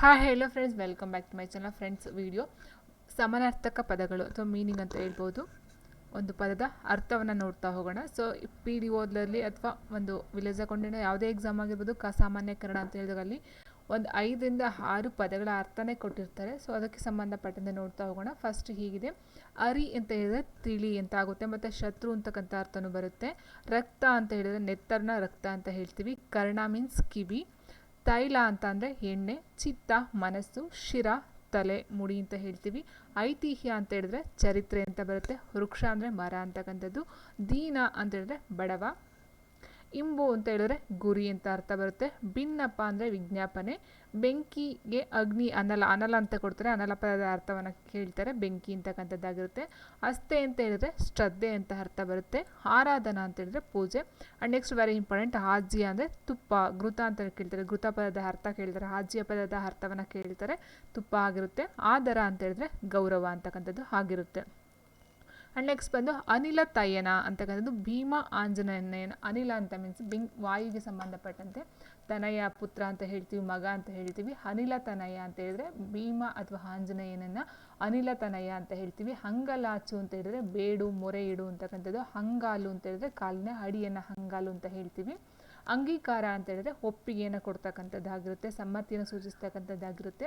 Hi hello friends welcome back to my channel friends video ಸಮಾನಾರ್ಥಕ ಪದಗಳು, ಅಥವಾ meaning ಅಂತ ಹೇಳ್ಬೋದು. ಒಂದು ಪದದ ಅರ್ಥವನ್ನು ನೋಡ್ತಾ ಹೋಗೋಣ. ಸೊ ಪಿ ಡಿ ಓದ್ಲಲ್ಲಿ ಅಥವಾ ಒಂದು ವಿಲೇಜ್ ಅಕೌಂಟಿನ ಯಾವುದೇ ಎಕ್ಸಾಮ್ ಆಗಿರ್ಬೋದು ಕ ಸಾಮಾನ್ಯಕರಣ ಅಂತ ಹೇಳಿದಾಗ ಅಲ್ಲಿ ಒಂದು ಐದರಿಂದ ಆರು ಪದಗಳ ಅರ್ಥನೇ ಕೊಟ್ಟಿರ್ತಾರೆ. ಸೊ ಅದಕ್ಕೆ ಸಂಬಂಧಪಟ್ಟಂತೆ ನೋಡ್ತಾ ಹೋಗೋಣ. ಫಸ್ಟ್ ಹೀಗಿದೆ. ಅರಿ ಅಂತ ಹೇಳಿದ್ರೆ ತಿಳಿ ಅಂತ ಆಗುತ್ತೆ. ಮತ್ತು ಶತ್ರು ಅಂತಕ್ಕಂಥ ಅರ್ಥನೂ ಬರುತ್ತೆ. ರಕ್ತ ಅಂತ ಹೇಳಿದರೆ ನೆತ್ತರ್ನ ರಕ್ತ ಅಂತ ಹೇಳ್ತೀವಿ. ಕರ್ಣ ಮೀನ್ಸ್ ಕಿವಿ. ತೈಲ ಅಂತ ಅಂದರೆ ಎಣ್ಣೆ, ಚಿತ್ತ, ಮನಸ್ಸು, ಶಿರ, ತಲೆ, ಮುಡಿ ಅಂತ ಹೇಳ್ತೀವಿ. ಐತಿಹ್ಯ ಅಂತ ಹೇಳಿದ್ರೆ ಚರಿತ್ರೆ ಅಂತ ಬರುತ್ತೆ, ವೃಕ್ಷ ಅಂದರೆ ಮರ ಅಂತಕ್ಕಂಥದ್ದು, ದೀನ ಅಂತ ಹೇಳಿದ್ರೆ ಬಡವ. ಇಂಬು ಅಂತ ಹೇಳಿದ್ರೆ ಗುರಿ ಅಂತ ಅರ್ಥ ಬರುತ್ತೆ. ಭಿನ್ನಪ್ಪ ಅಂದರೆ ವಿಜ್ಞಾಪನೆ. ಬೆಂಕಿಗೆ ಅಗ್ನಿ, ಅನಲ ಅನಲ ಅಂತ ಕೊಡ್ತಾರೆ. ಅನಲ ಪದದ ಅರ್ಥವನ್ನು ಕೇಳ್ತಾರೆ. ಬೆಂಕಿ ಅಂತಕ್ಕಂಥದ್ದಾಗಿರುತ್ತೆ. ಅಸ್ತೆ ಅಂತ ಹೇಳಿದ್ರೆ ಶ್ರದ್ಧೆ ಅಂತ ಅರ್ಥ ಬರುತ್ತೆ. ಆರಾಧನಾ ಅಂತ ಹೇಳಿದ್ರೆ ಪೂಜೆ. ಆ್ಯಂಡ್ ನೆಕ್ಸ್ಟ್ ವೆರಿ ಇಂಪಾರ್ಟೆಂಟ್ ಹಾಜ್ಯ ಅಂದರೆ ತುಪ್ಪ, ಘೃತ ಅಂತ ಕೇಳ್ತಾರೆ. ಘೃತ ಪದದ ಅರ್ಥ ಕೇಳ್ತಾರೆ. ಹಾಜ್ಯ ಪದದ ಅರ್ಥವನ್ನು ಕೇಳ್ತಾರೆ. ತುಪ್ಪ ಆಗಿರುತ್ತೆ. ಆದರ ಅಂತ ಹೇಳಿದ್ರೆ ಗೌರವ ಅಂತಕ್ಕಂಥದ್ದು ಆಗಿರುತ್ತೆ. ಆ್ಯಂಡ್ ನೆಕ್ಸ್ಟ್ ಬಂದು ಅನಿಲ ತಯನ ಅಂತಕ್ಕಂಥದ್ದು ಭೀಮ ಆಂಜನೇಯನ ಅನಿಲ ಅಂತ ಮೀನ್ಸ್ ಬಿಂಗ್ ವಾಯುಗೆ ಸಂಬಂಧಪಟ್ಟಂತೆ ತನಯ ಪುತ್ರ ಅಂತ ಹೇಳ್ತೀವಿ, ಮಗ ಅಂತ ಹೇಳ್ತೀವಿ. ಅನಿಲ ತನಯ ಅಂತ ಹೇಳಿದ್ರೆ ಭೀಮ ಅಥವಾ ಆಂಜನೇಯನನ್ನು ಅನಿಲ ತನಯ ಅಂತ ಹೇಳ್ತೀವಿ. ಹಂಗಲಾಚು ಅಂತ ಹೇಳಿದ್ರೆ ಬೇಡು, ಮೊರೆ ಇಡು ಅಂತಕ್ಕಂಥದ್ದು. ಹಂಗಾಲು ಅಂತ ಹೇಳಿದ್ರೆ ಕಾಲಿನ ಅಡಿಯನ್ನು ಹಂಗಾಲು ಅಂತ ಹೇಳ್ತೀವಿ. ಅಂಗೀಕಾರ ಅಂತ ಹೇಳಿದ್ರೆ ಒಪ್ಪಿಗೆಯನ್ನು ಕೊಡ್ತಕ್ಕಂಥದ್ದಾಗಿರುತ್ತೆ, ಸಮ್ಮತಿಯನ್ನು ಸೂಚಿಸ್ತಕ್ಕಂಥದ್ದಾಗಿರುತ್ತೆ.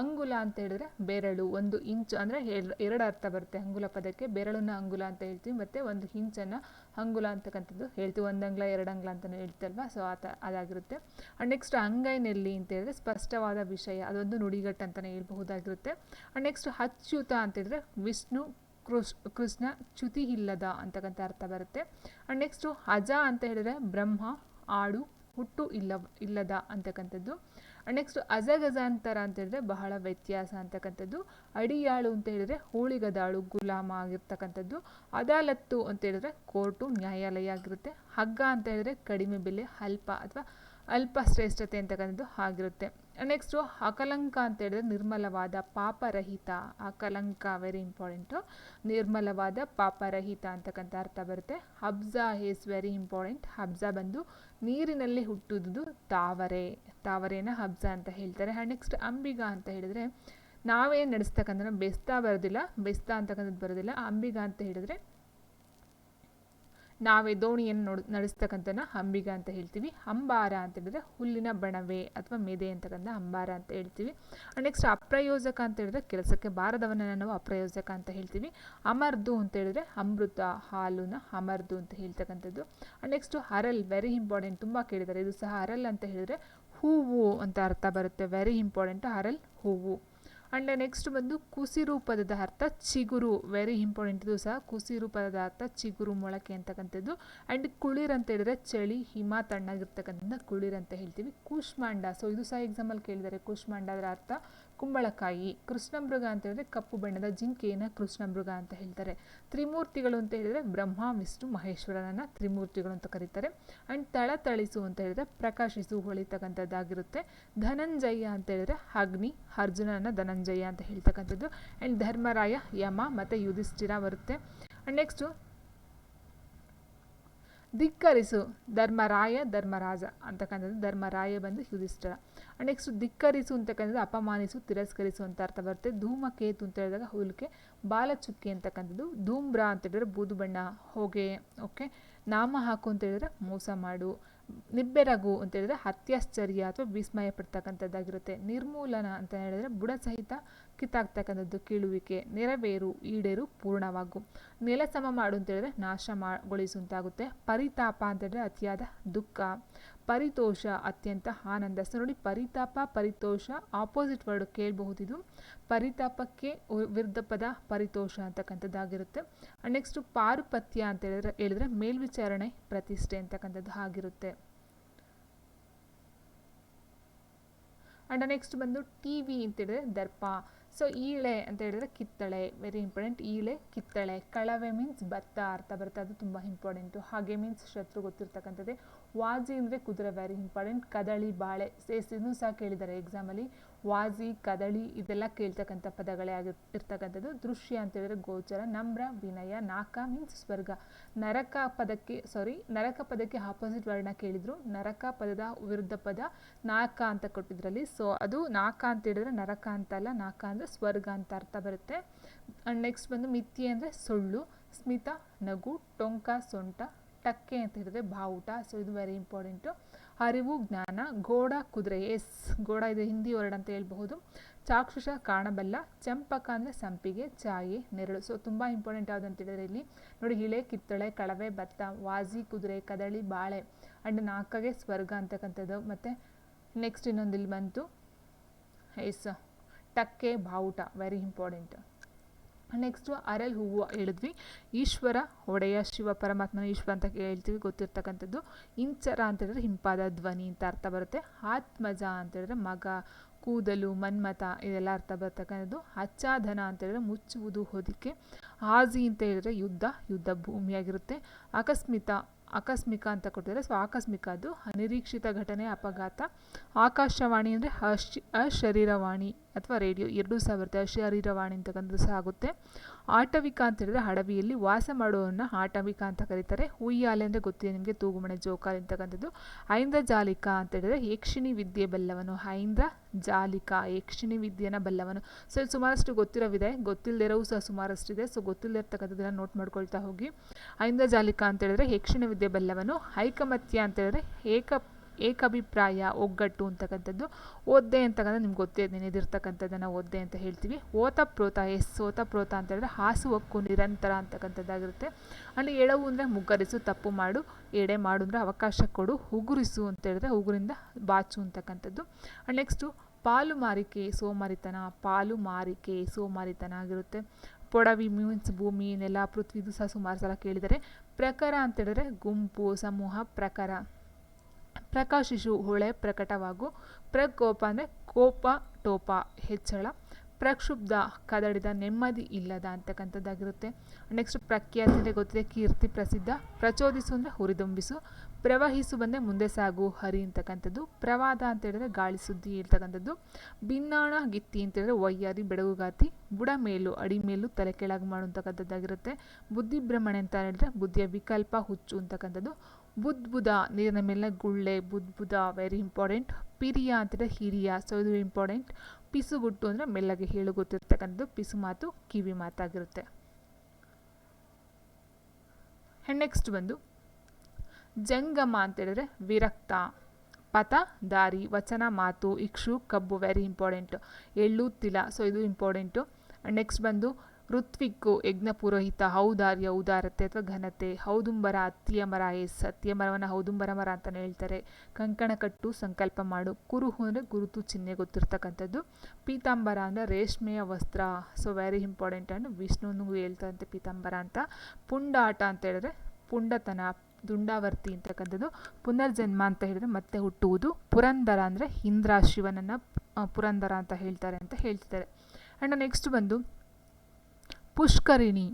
ಅಂಗುಲ ಅಂತ ಹೇಳಿದ್ರೆ ಬೆರಳು, ಒಂದು ಇಂಚು ಅಂದರೆ ಎರಡು ಅರ್ಥ ಬರುತ್ತೆ. ಅಂಗುಲ ಪದಕ್ಕೆ ಬೆರಳನ್ನ ಅಂಗುಲ ಅಂತ ಹೇಳ್ತೀವಿ, ಮತ್ತು ಒಂದು ಇಂಚನ್ನು ಅಂಗುಲ ಅಂತಕ್ಕಂಥದ್ದು ಹೇಳ್ತೀವಿ. ಒಂದು ಅಂಗ್ಲ, ಎರಡು ಅಂಗ್ಲ ಅಂತಲೂ ಹೇಳ್ತಲ್ವ ಸೊ ಆತ, ಅದಾಗಿರುತ್ತೆ. ಆ್ಯಂಡ್ ನೆಕ್ಸ್ಟ್ ಅಂಗೈನಲ್ಲಿ ಅಂತ ಹೇಳಿದ್ರೆ ಸ್ಪಷ್ಟವಾದ ವಿಷಯ, ಅದೊಂದು ನುಡಿಗಟ್ಟು ಅಂತಲೇ ಹೇಳ್ಬಹುದಾಗಿರುತ್ತೆ. ಆ್ಯಂಡ್ ನೆಕ್ಸ್ಟ್ ಅಚ್ಯುತ ಅಂತ ಹೇಳಿದ್ರೆ ವಿಷ್ಣು, ಕೃಷ್, ಕೃಷ್ಣ, ಚ್ಯುತಿ ಇಲ್ಲದ ಅಂತಕ್ಕಂಥ ಅರ್ಥ ಬರುತ್ತೆ. ಆ್ಯಂಡ್ ನೆಕ್ಸ್ಟು ಅಜ ಅಂತ ಹೇಳಿದ್ರೆ ಬ್ರಹ್ಮ ಆಡು ಹುಟ್ಟು ಇಲ್ಲ ಇಲ್ಲದ ಅಂತಕ್ಕಂಥದ್ದು. ನೆಕ್ಸ್ಟ್ ಅಜಗಜಾಂತರ ಅಂತ ಹೇಳಿದ್ರೆ ಬಹಳ ವ್ಯತ್ಯಾಸ ಅಂತಕ್ಕಂಥದ್ದು. ಅಡಿಯಾಳು ಅಂತ ಹೇಳಿದ್ರೆ ಹೋಳಿಗದಾಳು, ಗುಲಾಮ ಆಗಿರ್ತಕ್ಕಂಥದ್ದು. ಅದಾಲತ್ತು ಅಂತ ಹೇಳಿದ್ರೆ ಕೋರ್ಟು, ನ್ಯಾಯಾಲಯ ಆಗಿರುತ್ತೆ. ಹಗ್ಗ ಅಂತ ಹೇಳಿದ್ರೆ ಕಡಿಮೆ ಬೆಲೆ, ಅಲ್ಪ ಅಥವಾ ಅಲ್ಪ ಶ್ರೇಷ್ಠತೆ ಅಂತಕ್ಕಂಥದ್ದು ಆಗಿರುತ್ತೆ. ನೆಕ್ಸ್ಟು ಅಕಲಂಕ ಅಂತ ಹೇಳಿದ್ರೆ ನಿರ್ಮಲವಾದ, ಪಾಪರಹಿತ. ಅಕಲಂಕ ವೆರಿ ಇಂಪಾರ್ಟೆಂಟು ನಿರ್ಮಲವಾದ, ಪಾಪರಹಿತ ಅಂತಕ್ಕಂಥ ಅರ್ಥ ಬರುತ್ತೆ. ಹಬ್ಜಾ ಈಸ್ ವೆರಿ ಇಂಪಾರ್ಟೆಂಟ್ ಹಬ್ಜಾ ಬಂದು ನೀರಿನಲ್ಲಿ ಹುಟ್ಟುವುದು ತಾವರೆ, ತಾವರೆನ ಹಬ್ಜ ಅಂತ ಹೇಳ್ತಾರೆ. ಹಾಂ ನೆಕ್ಸ್ಟ್ ಅಂಬಿಗ ಅಂತ ಹೇಳಿದರೆ ನಾವೇನು ನಡೆಸ್ತಕ್ಕಂಥ ಬೆಸ್ತಾ ಬರೋದಿಲ್ಲ, ಬೆಸ್ತಾ ಅಂತಕ್ಕಂಥದ್ದು ಬರೋದಿಲ್ಲ. ಅಂಬಿಗ ಅಂತ ಹೇಳಿದ್ರೆ ನಾವೇ ದೋಣಿಯನ್ನು ನೋಡ್ ನಡೆಸ್ತಕ್ಕಂಥನ ಹಂಬಿಗ ಅಂತ ಹೇಳ್ತೀವಿ. ಅಂಬಾರ ಅಂತ ಹೇಳಿದ್ರೆ ಹುಲ್ಲಿನ ಬಣವೆ ಅಥವಾ ಮೆದೆ ಅಂತಕ್ಕಂಥ ಅಂಬಾರ ಅಂತ ಹೇಳ್ತೀವಿ. ನೆಕ್ಸ್ಟ್ ಅಪ್ರಯೋಜಕ ಅಂತ ಹೇಳಿದ್ರೆ ಕೆಲಸಕ್ಕೆ ಬಾರದವನನ್ನು ನಾವು ಅಪ್ರಯೋಜಕ ಅಂತ ಹೇಳ್ತೀವಿ. ಅಮರ್ದು ಅಂತ ಹೇಳಿದ್ರೆ ಅಮೃತ, ಹಾಲುನ ಅಮರ್ದು ಅಂತ ಹೇಳ್ತಕ್ಕಂಥದ್ದು. ನೆಕ್ಸ್ಟು ಹರಲ್ ವೆರಿ ಇಂಪಾರ್ಟೆಂಟ್ ತುಂಬ ಕೇಳಿದ್ದಾರೆ ಇದು ಸಹ ಹರಲ್ ಅಂತ ಹೇಳಿದ್ರೆ ಹೂವು ಅಂತ ಅರ್ಥ ಬರುತ್ತೆ. ವೆರಿ ಇಂಪಾರ್ಟೆಂಟ್ ಹರಲ್ ಹೂವು. ಆ್ಯಂಡ್ ನೆಕ್ಸ್ಟ್ ಬಂದು ಕುಸಿರು ಪದದ ಅರ್ಥ ಚಿಗುರು ವೆರಿ ಇಂಪಾರ್ಟೆಂಟ್ ಇದು ಸಹ. ಕುಸಿರು ಪದದ ಅರ್ಥ ಚಿಗುರು, ಮೊಳಕೆ ಅಂತಕ್ಕಂಥದ್ದು. ಆ್ಯಂಡ್ ಕುಳಿರ್ ಅಂತ ಹೇಳಿದ್ರೆ ಚಳಿ, ಹಿಮ ತಣ್ಣಗಿರ್ತಕ್ಕಂಥ ಕುಳಿರ್ ಅಂತ ಹೇಳ್ತೀವಿ. ಕೂಷ್ಮಾಂಡ. ಸೊ ಇದು ಸಹ ಎಕ್ಸಾಂಪಲ್ ಕೇಳಿದ್ದಾರೆ. ಕೂಷ್ಮಾಂಡ ಅದರ ಅರ್ಥ ಕುಂಬಳಕಾಯಿ, ಕೃಷ್ಣಮೃಗ ಅಂತ ಹೇಳಿದ್ರೆ ಕಪ್ಪು ಬಣ್ಣದ ಜಿಂಕೆಯನ್ನು ಕೃಷ್ಣಮೃಗ ಅಂತ ಹೇಳ್ತಾರೆ. ತ್ರಿಮೂರ್ತಿಗಳು ಅಂತ ಹೇಳಿದ್ರೆ ಬ್ರಹ್ಮ, ವಿಷ್ಣು, ಮಹೇಶ್ವರನನ್ನು ತ್ರಿಮೂರ್ತಿಗಳು ಅಂತ ಕರೀತಾರೆ. ಆ್ಯಂಡ್ ತಳತಳಿಸು ಅಂತ ಹೇಳಿದ್ರೆ ಪ್ರಕಾಶಿಸು, ಹೊಳಿತಕ್ಕಂಥದ್ದಾಗಿರುತ್ತೆ. ಧನಂಜಯ ಅಂತ ಹೇಳಿದ್ರೆ ಅಗ್ನಿ ಅರ್ಜುನನ ಧನಂಜಯ ಅಂತ ಹೇಳ್ತಕ್ಕಂಥದ್ದು. ಆ್ಯಂಡ್ ಧರ್ಮರಾಯ, ಯಮ ಮತ್ತು ಯುಧಿಷ್ಠಿರ ಬರುತ್ತೆ. ಆ್ಯಂಡ್ ನೆಕ್ಸ್ಟು ಧಿಕ್ಕರಿಸು. ಧರ್ಮರಾಯ, ಧರ್ಮರಾಜ ಅಂತಕ್ಕಂಥದ್ದು ಧರ್ಮರಾಯ ಬಂದು ಯುಧಿಷ್ಠಿರ. ನೆಕ್ಸ್ಟ್ ಧಿಕ್ಕರಿಸು ಅಂತಕ್ಕಂಥದ್ದು ಅಪಮಾನಿಸು, ತಿರಸ್ಕರಿಸು ಅಂತ ಅರ್ಥ ಬರುತ್ತೆ. ಧೂಮಕೇತು ಅಂತ ಹೇಳಿದಾಗ ಹುಲಿಕೆ. ಬಾಲಚುಕ್ಕಿ ಅಂತಕ್ಕಂಥದ್ದು ಧೂಮ್ರ ಅಂತ ಹೇಳಿದ್ರೆ ಬೂದು ಬಣ್ಣ, ಹೊಗೆ ಓಕೆ ನಾಮ ಹಾಕು ಅಂತ ಹೇಳಿದ್ರೆ ಮೋಸ ಮಾಡು. ನಿಬ್ಬೆರಗು ಅಂತ ಹೇಳಿದ್ರೆ ಅತ್ಯಾಶ್ಚರ್ಯ ಅಥವಾ ವಿಸ್ಮಯ ಪಡ್ತಕ್ಕಂಥದ್ದಾಗಿರುತ್ತೆ ನಿರ್ಮೂಲನ ಅಂತ ಹೇಳಿದ್ರೆ ಬುಡ ಸಹಿತ ಕಿತ್ತಾಗ್ತಕ್ಕಂಥದ್ದು ಕೀಳುವಿಕೆ, ನೆರವೇರು, ಈಡೇರು ಪೂರ್ಣವಾಗು. ನೆಲ ಸಮ ಮಾಡು ಅಂತ ಹೇಳಿದ್ರೆ ನಾಶ ಮಾಗೊಳಿಸುವಂತಾಗುತ್ತೆ ಪರಿತಾಪ ಅಂತ ಹೇಳಿದ್ರೆ ಅತಿಯಾದ ದುಃಖ. ಪರಿತೋಷ ಅತ್ಯಂತ ಆನಂದ. ಸೊ ನೋಡಿ, ಪರಿತಾಪ, ಪರಿತೋಷ ಆಪೋಸಿಟ್ ವರ್ಡ್ ಕೇಳಬಹುದಿದು. ಪರಿತಾಪಕ್ಕೆ ವಿರುದ್ಧ ಪದ ಪರಿತೋಷ ಅಂತಕ್ಕಂಥದ್ದಾಗಿರುತ್ತೆ. ನೆಕ್ಸ್ಟ್ ಪಾರುಪತ್ಯ ಅಂತ ಹೇಳಿದ್ರೆ ಹೇಳಿದ್ರೆ ಮೇಲ್ವಿಚಾರಣೆ ಪ್ರತಿಷ್ಠೆ ಅಂತಕ್ಕಂಥದ್ದು ಆಗಿರುತ್ತೆ. ಆ್ಯಂಡ್ ನೆಕ್ಸ್ಟ್ ಬಂದು ಟಿ ವಿ ಅಂತ ಹೇಳಿದ್ರೆ ದರ್ಪ. ಸೊ ಈಳೆ ಅಂತ ಹೇಳಿದ್ರೆ ಕಿತ್ತಳೆ ವೆರಿ ಇಂಪಾರ್ಟೆಂಟ್ ಈಳೆ ಕಿತ್ತಳೆ. ಕಳವೆ ಮೀನ್ಸ್ ಭತ್ತ ಅರ್ಥ ಬರುತ್ತೆ. ಅದು ತುಂಬ ಇಂಪಾರ್ಟೆಂಟು ಹಾಗೆ ಮೀನ್ಸ್ ಶತ್ರು ಗೊತ್ತಿರ್ತಕ್ಕಂಥದ್ದೇ. ವಾಜಿ ಅಂದರೆ ಕುದುರೆ ವೆರಿ ಇಂಪಾರ್ಟೆಂಟ್ ಕದಳಿ, ಬಾಳೆ. ಸೇಸಿನೂ ಸಹ ಕೇಳಿದ್ದಾರೆ ಎಕ್ಸಾಮಲ್ಲಿ ವಾಜಿ ಕದಳಿ ಇದೆಲ್ಲ ಕೇಳ್ತಕ್ಕಂಥ ಪದಗಳೇ ಆಗಿ ಇರ್ತಕ್ಕಂಥದ್ದು. ದೃಶ್ಯ ಅಂತ ಹೇಳಿದ್ರೆ ಗೋಚರ, ನಮ್ರ, ವಿನಯ, ನಾಕ ಮೀನ್ಸ್ ಸ್ವರ್ಗ. ನರಕ ಪದಕ್ಕೆ ಸಾರಿ ನರಕ ಪದಕ್ಕೆ ಆಪೋಸಿಟ್ ವರ್ಣ ಕೇಳಿದ್ರು. ನರಕ ಪದದ ವಿರುದ್ಧ ಪದ ನಾಕ ಅಂತ ಕೊಟ್ಟಿದ್ರಲ್ಲಿ. ಸೊ ಅದು ನಾಕ ಅಂತ ಹೇಳಿದ್ರೆ ನರಕ ಅಂತ ಅಲ್ಲ, ನಾಕ ಅಂದರೆ ಸ್ವರ್ಗ ಅಂತ ಅರ್ಥ ಬರುತ್ತೆ. ಆ್ಯಂಡ್ ನೆಕ್ಸ್ಟ್ ಬಂದು ಮಿಥ್ಯೆ ಅಂದರೆ ಸುಳ್ಳು, ಸ್ಮಿತ, ನಗು, ಟೊಂಕ, ಸೊಂಟ, ಟಕ್ಕೆ ಅಂತ ಹೇಳಿದ್ರೆ ಬಾವುಟ. ಸೊ ಇದು ವೆರಿ ಇಂಪಾರ್ಟೆಂಟು ಅರಿವು, ಜ್ಞಾನ, ಗೋಡ ಕುದುರೆ, ಎಸ್, ಗೋಡ ಇದು ಹಿಂದಿ ವರ್ಡ್ ಅಂತ ಹೇಳ್ಬಹುದು. ಚಾಕ್ಷುಷ, ಕಾಣಬಲ್ಲ, ಚಂಪಕ ಅಂದರೆ ಸಂಪಿಗೆ ಚಾಯಿ ನೆರಳು. ಸೊ ತುಂಬ ಇಂಪಾರ್ಟೆಂಟ್ ಯಾವುದು ಅಂತ ಹೇಳಿದ್ರೆ ಇಲ್ಲಿ ನೋಡಿ ಇಳೆ ಕಿತ್ತಳೆ, ಕಳವೆ, ಭತ್ತ ವಾಜಿ ಕುದುರೆ, ಕದಳಿ, ಬಾಳೆ ಆ್ಯಂಡ್ ನಾಲ್ಕಗೆ ಸ್ವರ್ಗ ಅಂತಕ್ಕಂಥದ್ದು. ಮತ್ತು ನೆಕ್ಸ್ಟ್ ಇನ್ನೊಂದು ಇಲ್ಲಿ ಬಂತು. ಎಸ್, ಟಕ್ಕೆ, ಬಾವುಟ ವೆರಿ ಇಂಪಾರ್ಟೆಂಟ್ ನೆಕ್ಸ್ಟು ಅರಲ್ ಹೂವು ಹೇಳಿದ್ವಿ. ಈಶ್ವರ ಒಡೆಯ ಶಿವ ಪರಮಾತ್ಮನ ಈಶ್ವರ ಅಂತ ಹೇಳ್ತೀವಿ, ಗೊತ್ತಿರ್ತಕ್ಕಂಥದ್ದು. ಇಂಚರ ಅಂತ ಹೇಳಿದ್ರೆ ಹಿಂಪಾದ ಧ್ವನಿ ಅಂತ ಅರ್ಥ ಬರುತ್ತೆ. ಆತ್ಮಜ ಅಂತ ಹೇಳಿದ್ರೆ ಮಗ, ಕೂದಲು ಮನ್ಮತ ಇದೆಲ್ಲ ಅರ್ಥ ಬರ್ತಕ್ಕಂಥದ್ದು. ಅಚ್ಚಾಧನ ಅಂತ ಹೇಳಿದ್ರೆ ಮುಚ್ಚುವುದು, ಹೊದಿಕೆ. ಆಜಿ ಅಂತ ಹೇಳಿದ್ರೆ ಯುದ್ಧ ಯುದ್ಧ ಭೂಮಿಯಾಗಿರುತ್ತೆ. ಆಕಸ್ಮಿತ ಆಕಸ್ಮಿಕ ಅಂತ ಕೊಟ್ಟಿದ್ದಾರೆ ಸೊ ಆಕಸ್ಮಿಕ ಅದು. ಅನಿರೀಕ್ಷಿತ ಘಟನೆ, ಅಪಘಾತ. ಆಕಾಶವಾಣಿ ಅಂದರೆ ಅಶ್ ಅಶರೀರವಾಣಿ ಅಥವಾ ರೇಡಿಯೋ. ಎರಡೂ ಸಹ ಬರುತ್ತೆ. ಅಶರೀರವಾಣಿ ಅಂತಕ್ಕಂಥದ್ದು ಸಹ ಆಗುತ್ತೆ. ಆಟವಿಕ ಅಂತ ಹೇಳಿದ್ರೆ ಅಡವಿಯಲ್ಲಿ ವಾಸ ಮಾಡುವವನ್ನ ಆಟವಿಕ ಅಂತ ಕರೀತಾರೆ. ಉಯ್ಯಾಲೆ ಅಂದರೆ ಗೊತ್ತಿದೆ ನಿಮಗೆ, ತೂಗುಮಣೆ ಜೋಕಾಲಿ ಅಂತಕ್ಕಂಥದ್ದು. ಐಂದ್ರ ಜಾಲಿಕ ಅಂತ ಹೇಳಿದ್ರೆ ಯಕ್ಷಿಣಿ ವಿದ್ಯೆ ಬಲ್ಲವನು. ಐಂದ್ರ ಜಾಲಿಕ ಯಕ್ಷಿಣಿ ವಿದ್ಯೆನ ಬಲ್ಲವನು. ಸೊ ಇದು ಸುಮಾರಷ್ಟು ಗೊತ್ತಿರೋವಿದೆ. ಗೊತ್ತಿಲ್ಲದಿರೋವು ಸಹ ಸುಮಾರಷ್ಟಿದೆ. ಸೊ ಗೊತ್ತಿಲ್ಲದಿರ್ತಕ್ಕಂಥದ್ದನ್ನ ನೋಟ್ ಮಾಡ್ಕೊಳ್ತಾ ಹೋಗಿ. ಐಂದ್ರ ಜಾಲಿಕ ಅಂತ ಹೇಳಿದ್ರೆ ಯಕ್ಷಿಣ ವಿದ್ಯೆ ಬಲ್ಲವನು. ಐಕಮತ್ಯ ಅಂತ ಹೇಳಿದ್ರೆ ಏಕ ಏಕಾಭಿಪ್ರಾಯ, ಒಗ್ಗಟ್ಟು ಅಂತಕ್ಕಂಥದ್ದು. ಒದ್ದೆ ಅಂತಕ್ಕಂಥ ನಿಮ್ಗೆ ಗೊತ್ತೇ ನೆನೆದಿರ್ತಕ್ಕಂಥದ್ದನ್ನು ಒದ್ದೆ ಅಂತ ಹೇಳ್ತೀವಿ. ಓತಪ್ರೋತ, ಎಸ್ ಓತಪ್ರೋತ ಅಂತ ಹೇಳಿದ್ರೆ ಹಾಸುವಕ್ಕು ನಿರಂತರ ಅಂತಕ್ಕಂಥದ್ದಾಗಿರುತ್ತೆ. ಅಲ್ಲಿ ಎಳವು ಅಂದರೆ ಮುಗ್ಗರಿಸು, ತಪ್ಪು ಮಾಡು, ಎಡೆ ಮಾಡು ಅಂದರೆ ಅವಕಾಶ ಕೊಡು, ಉಗುರಿಸು ಅಂತ ಹೇಳಿದ್ರೆ ಉಗುರಿಂದ ಬಾಚು ಅಂತಕ್ಕಂಥದ್ದು. ಆ್ಯಂಡ್ ನೆಕ್ಸ್ಟು ಪಾಲು ಮಾರಿಕೆ, ಸೋಮಾರಿತನ, ಪಾಲು ಮಾರಿಕೆ, ಸೋಮಾರಿತನ ಆಗಿರುತ್ತೆ. ಪೊಡವಿ, ಮೀನ್ಸ್ ಭೂಮಿ, ನೆಲ, ಪೃಥ್ವಿ, ಇದು ಸಹ ಸುಮಾರು ಸಲ ಕೇಳಿದರೆ ಪ್ರಕಾರ ಅಂತ ಹೇಳಿದ್ರೆ ಗುಂಪು, ಸಮೂಹ ಪ್ರಕಾರ ಪ್ರಕಾಶಿಸು ಹೊಳೆ ಪ್ರಕಟವಾಗು ಪ್ರಕೋಪ ಅಂದರೆ ಕೋಪ, ಟೋಪ, ಹೆಚ್ಚಳ. ಪ್ರಕ್ಷುಬ್ಧ, ಕದಡಿದ, ನೆಮ್ಮದಿ ಇಲ್ಲದ ಅಂತಕ್ಕಂಥದ್ದಾಗಿರುತ್ತೆ. ನೆಕ್ಸ್ಟ್ ಪ್ರಖ್ಯಾತಿ ಗೊತ್ತಿದೆ, ಕೀರ್ತಿ ಪ್ರಸಿದ್ಧ. ಪ್ರಚೋದಿಸು ಅಂದರೆ ಹುರಿದುಂಬಿಸು. ಪ್ರವಹಿಸು ಬಂದರೆ ಮುಂದೆ ಸಾಗು, ಹರಿ ಅಂತಕ್ಕಂಥದ್ದು. ಪ್ರವಾದ ಅಂತ ಹೇಳಿದ್ರೆ ಗಾಳಿ ಸುದ್ದಿ ಹೇಳ್ತಕ್ಕಂಥದ್ದು. ಭಿನ್ನಾಣ ಗಿತ್ತಿ ಅಂತ ಹೇಳಿದ್ರೆ ವಯ್ಯಾರಿ, ಬೆಡಗುಗಾತಿ. ಬುಡ ಮೇಲು, ಅಡಿ ಮೇಲು, ತಲೆ ಕೆಳಗೆ ಮಾಡುವಂಥಕ್ಕಂಥದ್ದಾಗಿರುತ್ತೆ ಬುದ್ಧಿಭ್ರಮಣೆ ಅಂತ ಹೇಳಿದ್ರೆ ಬುದ್ಧಿಯ ವಿಕಲ್ಪ, ಹುಚ್ಚು ಅಂತಕ್ಕಂಥದ್ದು. ಬುದ್ಬುದ ನೀರಿನ ಮೇಲೆ ಗುಳ್ಳೆ ಬುದ್ಬುದ ವೆರಿ ಇಂಪಾರ್ಟೆಂಟ್ ಪಿರಿಯ ಅಂದರೆ ಹಿರಿಯ. ಸೊ ಇದು ಇಂಪಾರ್ಟೆಂಟ್ ಪಿಸುಗುಟ್ಟು ಅಂದರೆ ಮೆಲ್ಲಗೆ ಹೇಳು ಗೊತ್ತಿರ್ತಕ್ಕಂಥದ್ದು ಪಿಸು ಮಾತು ಕಿವಿ ಮಾತಾಗಿರುತ್ತೆ. ನೆಕ್ಸ್ಟ್ ಬಂದು, ಜಂಗಮ ಅಂತ ಹೇಳಿದ್ರೆ ವಿರಕ್ತ, ಪಥ, ದಾರಿ, ವಚನ, ಮಾತು, ಇಕ್ಷು, ಕಬ್ಬು ವೆರಿ ಇಂಪಾರ್ಟೆಂಟ್ ಎಳ್ಳು, ತಿಲ. ಸೊ ಇದು ಇಂಪಾರ್ಟೆಂಟು ನೆಕ್ಸ್ಟ್ ಬಂದು ಋತ್ವಿಕ್ಕು ಯಜ್ಞ ಪುರೋಹಿತ, ಹೌದಾರ್ಯ, ಉದಾರತೆ ಅಥವಾ ಘನತೆ. ಹೌದುಂಬರ ಅತ್ತಿಯ ಮರ ಎಸ್ ಅತ್ತಿಯ ಮರವನ್ನು ಹೌದುಂಬರ ಮರ ಅಂತಲೇ ಹೇಳ್ತಾರೆ. ಕಂಕಣ ಕಟ್ಟು ಸಂಕಲ್ಪ ಮಾಡು. ಕುರುಹು ಅಂದರೆ ಗುರುತು ಚಿಹ್ನೆ ಗೊತ್ತಿರ್ತಕ್ಕಂಥದ್ದು. ಪೀತಾಂಬರ ಅಂದರೆ ರೇಷ್ಮೆಯ ವಸ್ತ್ರ. ಸೊ ವೆರಿ ಇಂಪಾರ್ಟೆಂಟ್ ಆ್ಯಂಡ್ ವಿಷ್ಣುನು ಹೇಳ್ತಾರಂತೆ ಪೀತಾಂಬರ ಅಂತ. ಪುಂಡಾಟ ಅಂತ ಹೇಳಿದ್ರೆ ಪುಂಡತನ, ದುಂಡಾವರ್ತಿ ಅಂತಕ್ಕಂಥದ್ದು. ಪುನರ್ಜನ್ಮ ಅಂತ ಹೇಳಿದ್ರೆ ಮತ್ತೆ ಹುಟ್ಟುವುದು. ಪುರಂದರ ಅಂದರೆ ಇಂದ್ರ ಶಿವನನ್ನು ಪುರಂದರ ಅಂತ ಹೇಳ್ತಾರೆ ಅಂತ ಹೇಳ್ತಿದ್ದಾರೆ. ಆ್ಯಂಡ್ ನೆಕ್ಸ್ಟ್ ಬಂದು ಪುಷ್ಕರಿಣಿ.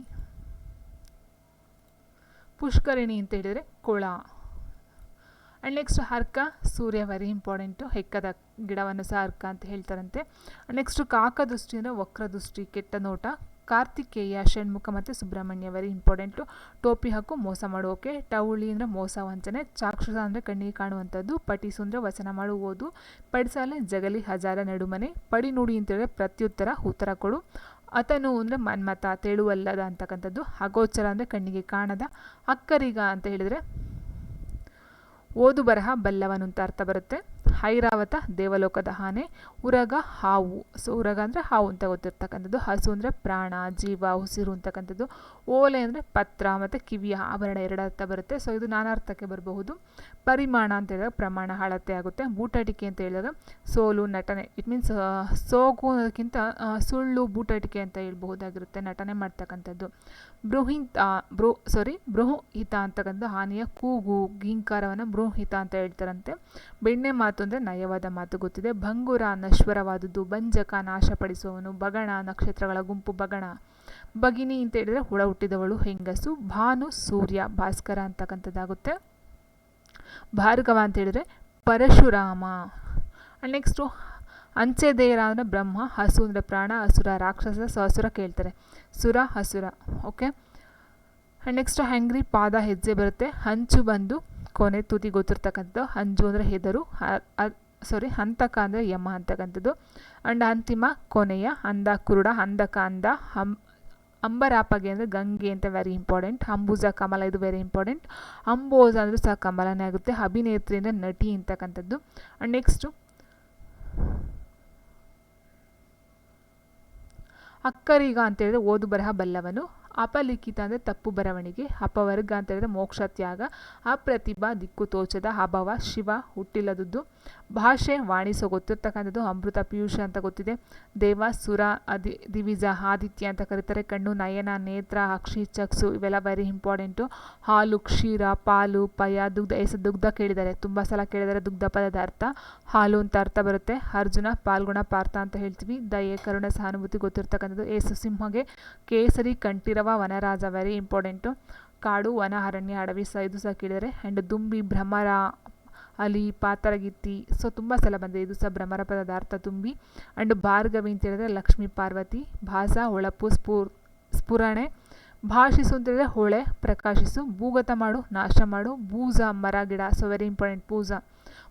ಪುಷ್ಕರಿಣಿ ಅಂತ ಹೇಳಿದರೆ ಕೊಳ. ಆ್ಯಂಡ್ ನೆಕ್ಸ್ಟ್ ಹರ್ಕ, ಸೂರ್ಯ, ವೆರಿ ಇಂಪಾರ್ಟೆಂಟು ಹೆಕ್ಕದ ಗಿಡವನ್ನು ಸಹ ಹರ್ಕ ಅಂತ ಹೇಳ್ತಾರಂತೆ. ನೆಕ್ಸ್ಟು ಕಾಕದೃಷ್ಟಿ ಅಂದರೆ ವಕ್ರದೃಷ್ಟಿ ಕೆಟ್ಟ ನೋಟ. ಕಾರ್ತಿಕೇಯ, ಷಣ್ಮುಖ ಮತ್ತು ಸುಬ್ರಹ್ಮಣ್ಯ ವೆರಿ ಇಂಪಾರ್ಟೆಂಟು ಟೋಪಿ ಹಾಕು, ಮೋಸ ಮಾಡೋಕೆ. ಟೌಳಿ ಅಂದರೆ ಮೋಸ ವಂಚನೆ. ಚಾಕ್ಷುಷ ಅಂದರೆ ಕಣ್ಣಿಗೆ ಕಾಣುವಂಥದ್ದು. ಪಟಿಸು ಅಂದರೆ ವಚನ ಮಾಡುವುದು. ಪಡಿಸಾಲೆ, ಜಗಲಿ, ಹಜಾರ ನಡುಮನೆ. ಪಡಿ ನುಡಿ ಅಂತೇಳಿದ್ರೆ ಪ್ರತ್ಯುತ್ತರ, ಉತ್ತರ ಕೊಡು. ಅತನು ಅಂದರೆ ಮನ್ಮತ ತೆಳುವಲ್ಲದ ಅಂತಕ್ಕಂಥದ್ದು ಅಗೋಚರ ಅಂದರೆ ಕಣ್ಣಿಗೆ ಕಾಣದ, ಅಕ್ಕರಿಗ ಅಂತ ಹೇಳಿದರೆ ಓದು ಬರಹ ಬಲ್ಲವನು ಅಂತ ಅರ್ಥ ಬರುತ್ತೆ. ಐರಾವತ ದೇವಲೋಕದ ಆನೆ, ಉರಗ, ಹಾವು. ಸೊ ಉರಗ ಅಂದರೆ ಹಾವು ಅಂತ ಗೊತ್ತಿರ್ತಕ್ಕಂಥದ್ದು. ಹಸು ಅಂದರೆ ಪ್ರಾಣ, ಜೀವ, ಉಸಿರು ಅಂತಕ್ಕಂಥದ್ದು. ಓಲೆ ಅಂದರೆ ಪತ್ರ ಮತ್ತು ಕಿವಿಯ ಆಭರಣ ಎರಡು ಅರ್ಥ ಬರುತ್ತೆ. ಸೊ ಇದು ನಾನಾರ್ಥಕ್ಕೆ ಬರಬಹುದು. ಪರಿಮಾಣ ಅಂತ ಹೇಳಿದಾಗ ಪ್ರಮಾಣ ಅಳತೆ ಆಗುತ್ತೆ. ಬೂಟಾಟಿಕೆ ಅಂತ ಹೇಳಿದಾಗ ಸೋಲು, ನಟನೆ. ಇಟ್ ಮೀನ್ಸ್ ಸೋಗು ಅನ್ನೋದಕ್ಕಿಂತ ಸುಳ್ಳು, ಬೂಟಾಟಿಕೆ ಅಂತ ಹೇಳ್ಬಹುದಾಗಿರುತ್ತೆ ನಟನೆ ಮಾಡ್ತಕ್ಕಂಥದ್ದು. ಬೃಹಿತ ಬ್ರೋ ಸಾರಿ ಬೃಹಿತ ಅಂತಕ್ಕಂಥ ಹಾನಿಯ ಕೂಗು, ಗೀಂಕಾರವನ್ನು ಬೃಹಿತ ಅಂತ ಹೇಳ್ತಾರಂತೆ. ಬೆಣ್ಣೆ ಮಾತು ಅಂದರೆ ನಯವಾದ ಮಾತು ಗೊತ್ತಿದೆ. ಭಂಗುರ, ನಶ್ವರವಾದದ್ದು, ಬಂಜಕ, ನಾಶಪಡಿಸುವವನು, ಬಗಣ, ನಕ್ಷತ್ರಗಳ ಗುಂಪು, ಬಗಣ. ಭಗಿನಿ ಅಂತ ಹೇಳಿದರೆ ಹುಳ ಹುಟ್ಟಿದವಳು, ಹೆಂಗಸು, ಭಾನು, ಸೂರ್ಯ, ಭಾಸ್ಕರ ಅಂತಕ್ಕಂಥದ್ದಾಗುತ್ತೆ. ಭಾರ್ಗವ ಅಂತ ಹೇಳಿದ್ರೆ ಪರಶುರಾಮ. ನೆಕ್ಸ್ಟು ಅಂಚೆ ದೇರ ಅಂದರೆ ಬ್ರಹ್ಮ, ಹಸು ಅಂದರೆ ಪ್ರಾಣ ಹಸುರ ರಾಕ್ಷಸ ಸಹಸುರ ಕೇಳ್ತಾರೆ. ಸುರ, ಹಸುರ ಓಕೆ ಆ್ಯಂಡ್ ನೆಕ್ಸ್ಟ್ ಹೆಂಗ್ರಿ ಪಾದ ಹೆಜ್ಜೆ ಬರುತ್ತೆ. ಹಂಚು ಬಂದು ಕೊನೆ ತುದಿ ಗೊತ್ತಿರ್ತಕ್ಕಂಥದ್ದು. ಹಂಜು ಅಂದರೆ ಹೆದರು ಸಾರಿ ಹಂತಕ ಅಂದರೆ ಯಮ ಅಂತಕ್ಕಂಥದ್ದು. ಆ್ಯಂಡ್ ಅಂತಿಮ ಕೊನೆಯ ಅಂದ ಕುರುಡ ಅಂದಕ ಅಂದ ಹಂ ಅಂಬರಾಪಗೆ ಅಂದರೆ ಗಂಗೆ ಅಂತ ವೆರಿ ಇಂಪಾರ್ಟೆಂಟ್ ಅಂಬುಜ ಕಮಲ ಇದು ವೆರಿ ಇಂಪಾರ್ಟೆಂಟ್ ಅಂಬೋಜ ಅಂದರೆ ಸಹ ಕಮಲನೇ ಆಗುತ್ತೆ. ಅಭಿನೇತ್ರಿ ನಟಿ ಅಂತಕ್ಕಂಥದ್ದು. ಆ್ಯಂಡ್ ನೆಕ್ಸ್ಟು ಅಕ್ಕರಿಗ ಅಂತ ಹೇಳಿದ್ರೆ ಓದು ಬರಹ ಬಲ್ಲವನು. ಅಪಲಿಖಿತ ಅಂದರೆ ತಪ್ಪು ಬರವಣಿಗೆ. ಅಪವರ್ಗ ಅಂತ ಹೇಳಿದ್ರೆ ಮೋಕ್ಷ ತ್ಯಾಗ ಅಪ್ರತಿಭಾ ದಿಕ್ಕು ತೋಚದ ಅಭವ ಶಿವ ಹುಟ್ಟಿಲ್ಲದದ್ದು ಭಾಷೆ ವಾಣಿಸೋ ಗೊತ್ತಿರ್ತಕ್ಕಂಥದ್ದು ಅಮೃತ, ಪಿಯೂಷ ಅಂತ ಗೊತ್ತಿದೆ. ದೇವ, ಸುರ, ಅದಿ, ದಿವಿಜ, ಆದಿತ್ಯ ಅಂತ ಕರೀತಾರೆ. ಕಣ್ಣು, ನಯನ, ನೇತ್ರ, ಅಕ್ಷಿ, ಚಕ್ಸು ಇವೆಲ್ಲ ವೆರಿ ಇಂಪಾರ್ಟೆಂಟು ಹಾಲು, ಕ್ಷೀರ, ಪಾಲು, ಪಯ, ದುಗ್ಧ ಎಸ್ ದುಗ್ಧ ಕೇಳಿದ್ದಾರೆ. ತುಂಬ ಸಲ ಕೇಳಿದ್ದಾರೆ ದುಗ್ಧ, ಪದದ ಅರ್ಥ. ಹಾಲು ಅಂತ ಅರ್ಥ ಬರುತ್ತೆ. ಅರ್ಜುನ, ಪಾಲ್ಗುಣ, ಪಾರ್ಥ ಅಂತ ಹೇಳ್ತೀವಿ. ದಯೆ, ಕರುಣ, ಸಹಾನುಭೂತಿ ಗೊತ್ತಿರ್ತಕ್ಕಂಥದ್ದು ಏಸು ಸಿಂಹಗೆ ಕೇಸರಿ, ಕಂಠೀರವ, ವನರಾಜ ವೆರಿ ಇಂಪಾರ್ಟೆಂಟು ಕಾಡು, ವನ, ಅರಣ್ಯ, ಅಡವಿ ಸಹ ಇದು ಸಹ ಕೇಳಿದರೆ ಆ್ಯಂಡ್ ದುಂಬಿ, ಭ್ರಮರ ಅಲಿ ಪಾತರಗಿತ್ತಿ. ಸೊ, ತುಂಬ ಸಲ ಬಂದಿದೆ ಇದು ಸಹ ಭ್ರಮರಪದದ ಅರ್ಥ ತುಂಬಿ. ಆ್ಯಂಡ್ ಭಾರ್ಗವಿ ಅಂತ ಹೇಳಿದ್ರೆ ಲಕ್ಷ್ಮೀ ಪಾರ್ವತಿ, ಭಾಸ, ಹೊಳಪು ಸ್ಫೂರ್ ಸ್ಫುರಣೆ, ಭಾಷಿಸು ಅಂತ ಹೇಳಿದ್ರೆ ಹೊಳೆ, ಪ್ರಕಾಶಿಸು, ಭೂಗತ ಮಾಡು, ನಾಶ ಮಾಡು, ಭೂಜ, ಮರ, ಗಿಡ. ಸೊ ವೆರಿ ಇಂಪಾರ್ಟೆಂಟ್ ಪೂಜ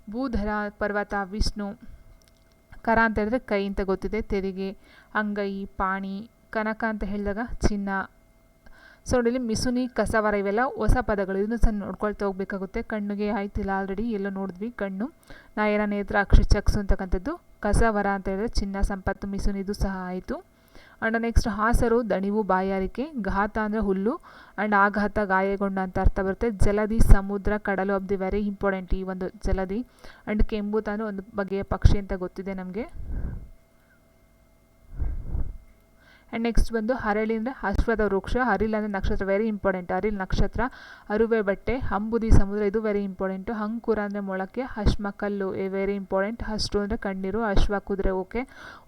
ಭೂಧರ, ಪರ್ವತ, ವಿಷ್ಣು, ಕರ ಅಂತ ಹೇಳಿದ್ರೆ ಕೈ ಅಂತ ಗೊತ್ತಿದೆ. ತೆರಿಗೆ, ಅಂಗೈ, ಪಾಣಿ, ಕನಕ ಅಂತ ಹೇಳಿದಾಗ ಚಿನ್ನ. ಸೊ ನೋಡಿಲಿ ಮಿಸುನಿ, ಕಸವರ ಇವೆಲ್ಲ ಹೊಸ ಪದಗಳು. ಇದನ್ನು ಸಹ ನೋಡ್ಕೊಳ್ತಾ ಹೋಗ್ಬೇಕಾಗುತ್ತೆ. ಕಣ್ಣಿಗೆ ಆಯ್ತಿಲ್ಲ. ಆಲ್ರೆಡಿ ಎಲ್ಲೋ ನೋಡಿದ್ವಿ. ಕಣ್ಣು. ನಾಯರ ನೇತ್ರ, ಅಕ್ಷಿ, ಚಕ್ಸು ಅಂತಕ್ಕಂಥದ್ದು. ಕಸವರ ಅಂತ ಹೇಳಿದ್ರೆ ಚಿನ್ನ, ಸಂಪತ್ತು ಮಿಸುನಿದು ಸಹ ಆಯಿತು. ಆ್ಯಂಡ್ ನೆಕ್ಸ್ಟ್ ಹಾಸರು, ದಣಿವು, ಬಾಯಾರಿಕೆ, ಘಾತ ಅಂದರೆ ಹುಲ್ಲು. ಆ್ಯಂಡ್ ಆಘಾತ, ಗಾಯಗೊಂಡ ಅಂತ ಅರ್ಥ ಬರುತ್ತೆ. ಜಲದಿ, ಸಮುದ್ರ, ಕಡಲು ಅಬ್ದಿ ವೆರಿ ಇಂಪಾರ್ಟೆಂಟ್ ಈ ಒಂದು ಜಲದಿ. ಆ್ಯಂಡ್ ಕೆಂಬು ಅಂದರೆ ಒಂದು ಬಗೆಯ ಪಕ್ಷಿ ಅಂತ ಗೊತ್ತಿದೆ ನಮಗೆ. ಆ್ಯಂಡ್ ನೆಕ್ಸ್ಟ್ ಬಂದು ಹರಳಿ ಅಂದರೆ ಅಶ್ವದ ವೃಕ್ಷ. ಹರಿಲ್ ಅಂದರೆ ನಕ್ಷತ್ರ ವೆರಿ ಇಂಪಾರ್ಟೆಂಟ್ ಹರಿಲ್ ನಕ್ಷತ್ರ, ಅರುವೆ ಬಟ್ಟೆ ಅಂಬುದಿ ಸಮುದ್ರ, ಇದು ವೆರಿ ಇಂಪಾರ್ಟೆಂಟು ಹಂಕುರ ಅಂದರೆ ಮೊಳಕೆ ಹಶ್ಮ ಕಲ್ಲು ಎ ವೆರಿ ಇಂಪಾರ್ಟೆಂಟ್ ಅಷ್ಟು ಅಂದರೆ ಕಣ್ಣೀರು, ಅಶ್ವ ಕುದುರೆ, ಓಕೆ.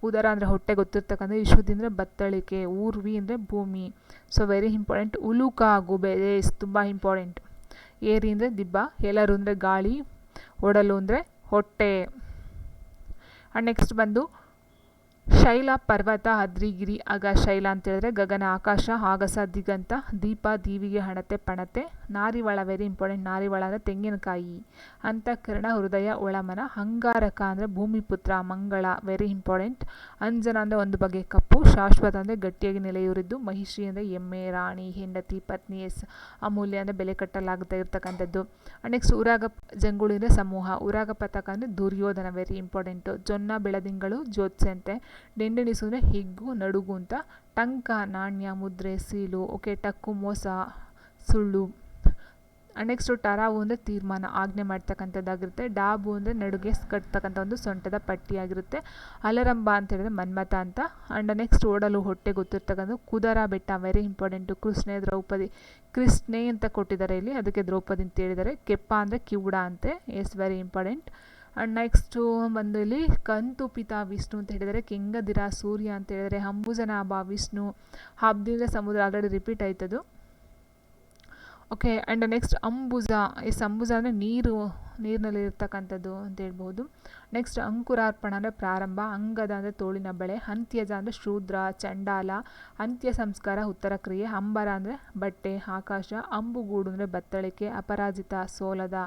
ಉದರ ಅಂದರೆ ಹೊಟ್ಟೆ ಗೊತ್ತಿರ್ತಕ್ಕಂಥ ಇಶುದಿ ಅಂದರೆ ಬತ್ತಳಿಕೆ, ಊರ್ವಿ ಅಂದರೆ ಭೂಮಿ. ಸೊ ವೆರಿ ಇಂಪಾರ್ಟೆಂಟ್ ಉಲುಕ ಗುಬೆ ಎಸ್ ತುಂಬ ಇಂಪಾರ್ಟೆಂಟ್ ಏರಿ ಅಂದರೆ ದಿಬ್ಬ ಎಲ್ಲರು ಅಂದರೆ ಗಾಳಿ, ಒಡಲು ಅಂದರೆ ಹೊಟ್ಟೆ. ಆ್ಯಂಡ್ ನೆಕ್ಸ್ಟ್ ಬಂದು ಶೈಲ ಪರ್ವತ ಅದ್ರಿಗಿರಿ ಅಗ ಶೈಲ ಅಂತ ಹೇಳಿದ್ರೆ ಗಗನ, ಆಕಾಶ ಆಗಸ ದಿಗಂತ, ದೀಪ, ದೀವಿಗೆ, ಹಣತೆ, ಪಣತೆ ನಾರಿವಳ ವೆರಿ ಇಂಪಾರ್ಟೆಂಟ್ ನಾರಿವಳ ಅಂದರೆ ತೆಂಗಿನಕಾಯಿ. ಅಂತಃಕರಣ, ಹೃದಯ, ಒಳಮನ, ಅಂಗಾರಕ ಅಂದರೆ ಭೂಮಿಪುತ್ರ ಮಂಗಳ ವೆರಿ ಇಂಪಾರ್ಟೆಂಟ್ ಅಂಜನ ಅಂದರೆ ಒಂದು ಬಗೆ ಕಪ್ಪು, ಶಾಶ್ವತ ಅಂದರೆ ಗಟ್ಟಿಯಾಗಿ ನೆಲೆಯೂರಿದ್ದು, ಮಹಿಷಿ ಅಂದರೆ ಎಮ್ಮೆ, ರಾಣಿ, ಹೆಂಡತಿ, ಪತ್ನಿ, ಎಸ್, ಅಮೂಲ್ಯ ಅಂದರೆ ಬೆಲೆ ಕಟ್ಟಲಾಗದೇ ಇರ್ತಕ್ಕಂಥದ್ದು. ನೆಕ್ಸ್ಟ್ ಉರಾಗ ಜಂಗುಳಿ ಸಮೂಹ ಉರಾಗ ಪತಕ ಅಂದರೆ ದುರ್ಯೋಧನ ವೆರಿ ಇಂಪಾರ್ಟೆಂಟು ಜೊನ್ನ, ಬೆಳದಿಂಗಳು ಜ್ಯೋತ್ಸಂತೆ ಡೆಂಡೆಣಿಸು ಅಂದರೆ ಹಿಗ್ಗು, ನಡುಗು ಅಂತ, ಟಂಕ, ನಾಣ್ಯ, ಮುದ್ರೆ, ಸೀಲು, ಓಕೆ, ಟಕ್ಕು, ಮೋಸ, ಸುಳ್ಳು. ನೆಕ್ಸ್ಟು ಟರಾವು ಅಂದರೆ ತೀರ್ಮಾನ, ಆಜ್ಞೆ ಮಾಡ್ತಕ್ಕಂಥದ್ದಾಗಿರುತ್ತೆ. ಡಾಬು ಅಂದರೆ ನಡುಗೆ ಕಟ್ತಕ್ಕಂಥ ಒಂದು ಸೊಂಟದ ಪಟ್ಟಿಯಾಗಿರುತ್ತೆ. ಅಲರಂಬ ಅಂತ ಹೇಳಿದ್ರೆ ಮನ್ಮಥ ಅಂತ. ಆ್ಯಂಡ್ ನೆಕ್ಸ್ಟ್ ಓಡಲು ಹೊಟ್ಟೆ ಗೊತ್ತಿರ್ತಕ್ಕಂಥ ಕುದರ ಬೆಟ್ಟ ವೆರಿ ಇಂಪಾರ್ಟೆಂಟು ಕೃಷ್ಣೆ ದ್ರೌಪದಿ. ಕೃಷ್ಣೆ ಅಂತ ಕೊಟ್ಟಿದ್ದಾರೆ ಇಲ್ಲಿ, ಅದಕ್ಕೆ ದ್ರೌಪದಿ ಅಂತ ಹೇಳಿದ್ದಾರೆ. ಕೆಪ್ಪ ಅಂದರೆ ಕಿವುಡ ಅಂತೆ yes very important and next ಬಂದು ಇಲ್ಲಿ ಕಂತು ಪಿತ ವಿಷ್ಣು ಅಂತ ಹೇಳಿದರೆ ಕೆಂಗದಿರ ಸೂರ್ಯ ಅಂತ ಹೇಳಿದರೆ ಹಂಬುಜನಾಭ ವಿಷ್ಣು. ಹಬ್ದಿಂದ ಸಮುದ್ರ ಆಲ್ರೆಡಿ ರಿಪೀಟ್ ಆಯ್ತದು. ಓಕೆ ಆ್ಯಂಡ್ ನೆಕ್ಸ್ಟ್ ಅಂಬುಜ ಎಸ್ ಅಂಬುಜ ಅಂದರೆ ನೀರು, ನೀರಿನಲ್ಲಿ ಇರ್ತಕ್ಕಂಥದ್ದು ಅಂತ ಹೇಳ್ಬೋದು. ನೆಕ್ಸ್ಟ್ ಅಂಕುರಾರ್ಪಣ ಅಂದರೆ ಪ್ರಾರಂಭ, ಅಂಗದ ಅಂದರೆ ತೋಳಿನ ಬಳೆ, ಅಂತ್ಯಜ ಅಂದರೆ ಶೂದ್ರ, ಚಂಡಾಲ, ಅಂತ್ಯ ಸಂಸ್ಕಾರ, ಉತ್ತರ ಕ್ರಿಯೆ, ಅಂಬರ ಅಂದರೆ ಬಟ್ಟೆ, ಆಕಾಶ, ಅಂಬುಗೂಡು ಅಂದರೆ ಬತ್ತಳಿಕೆ, ಅಪರಾಜಿತ, ಸೋಲದ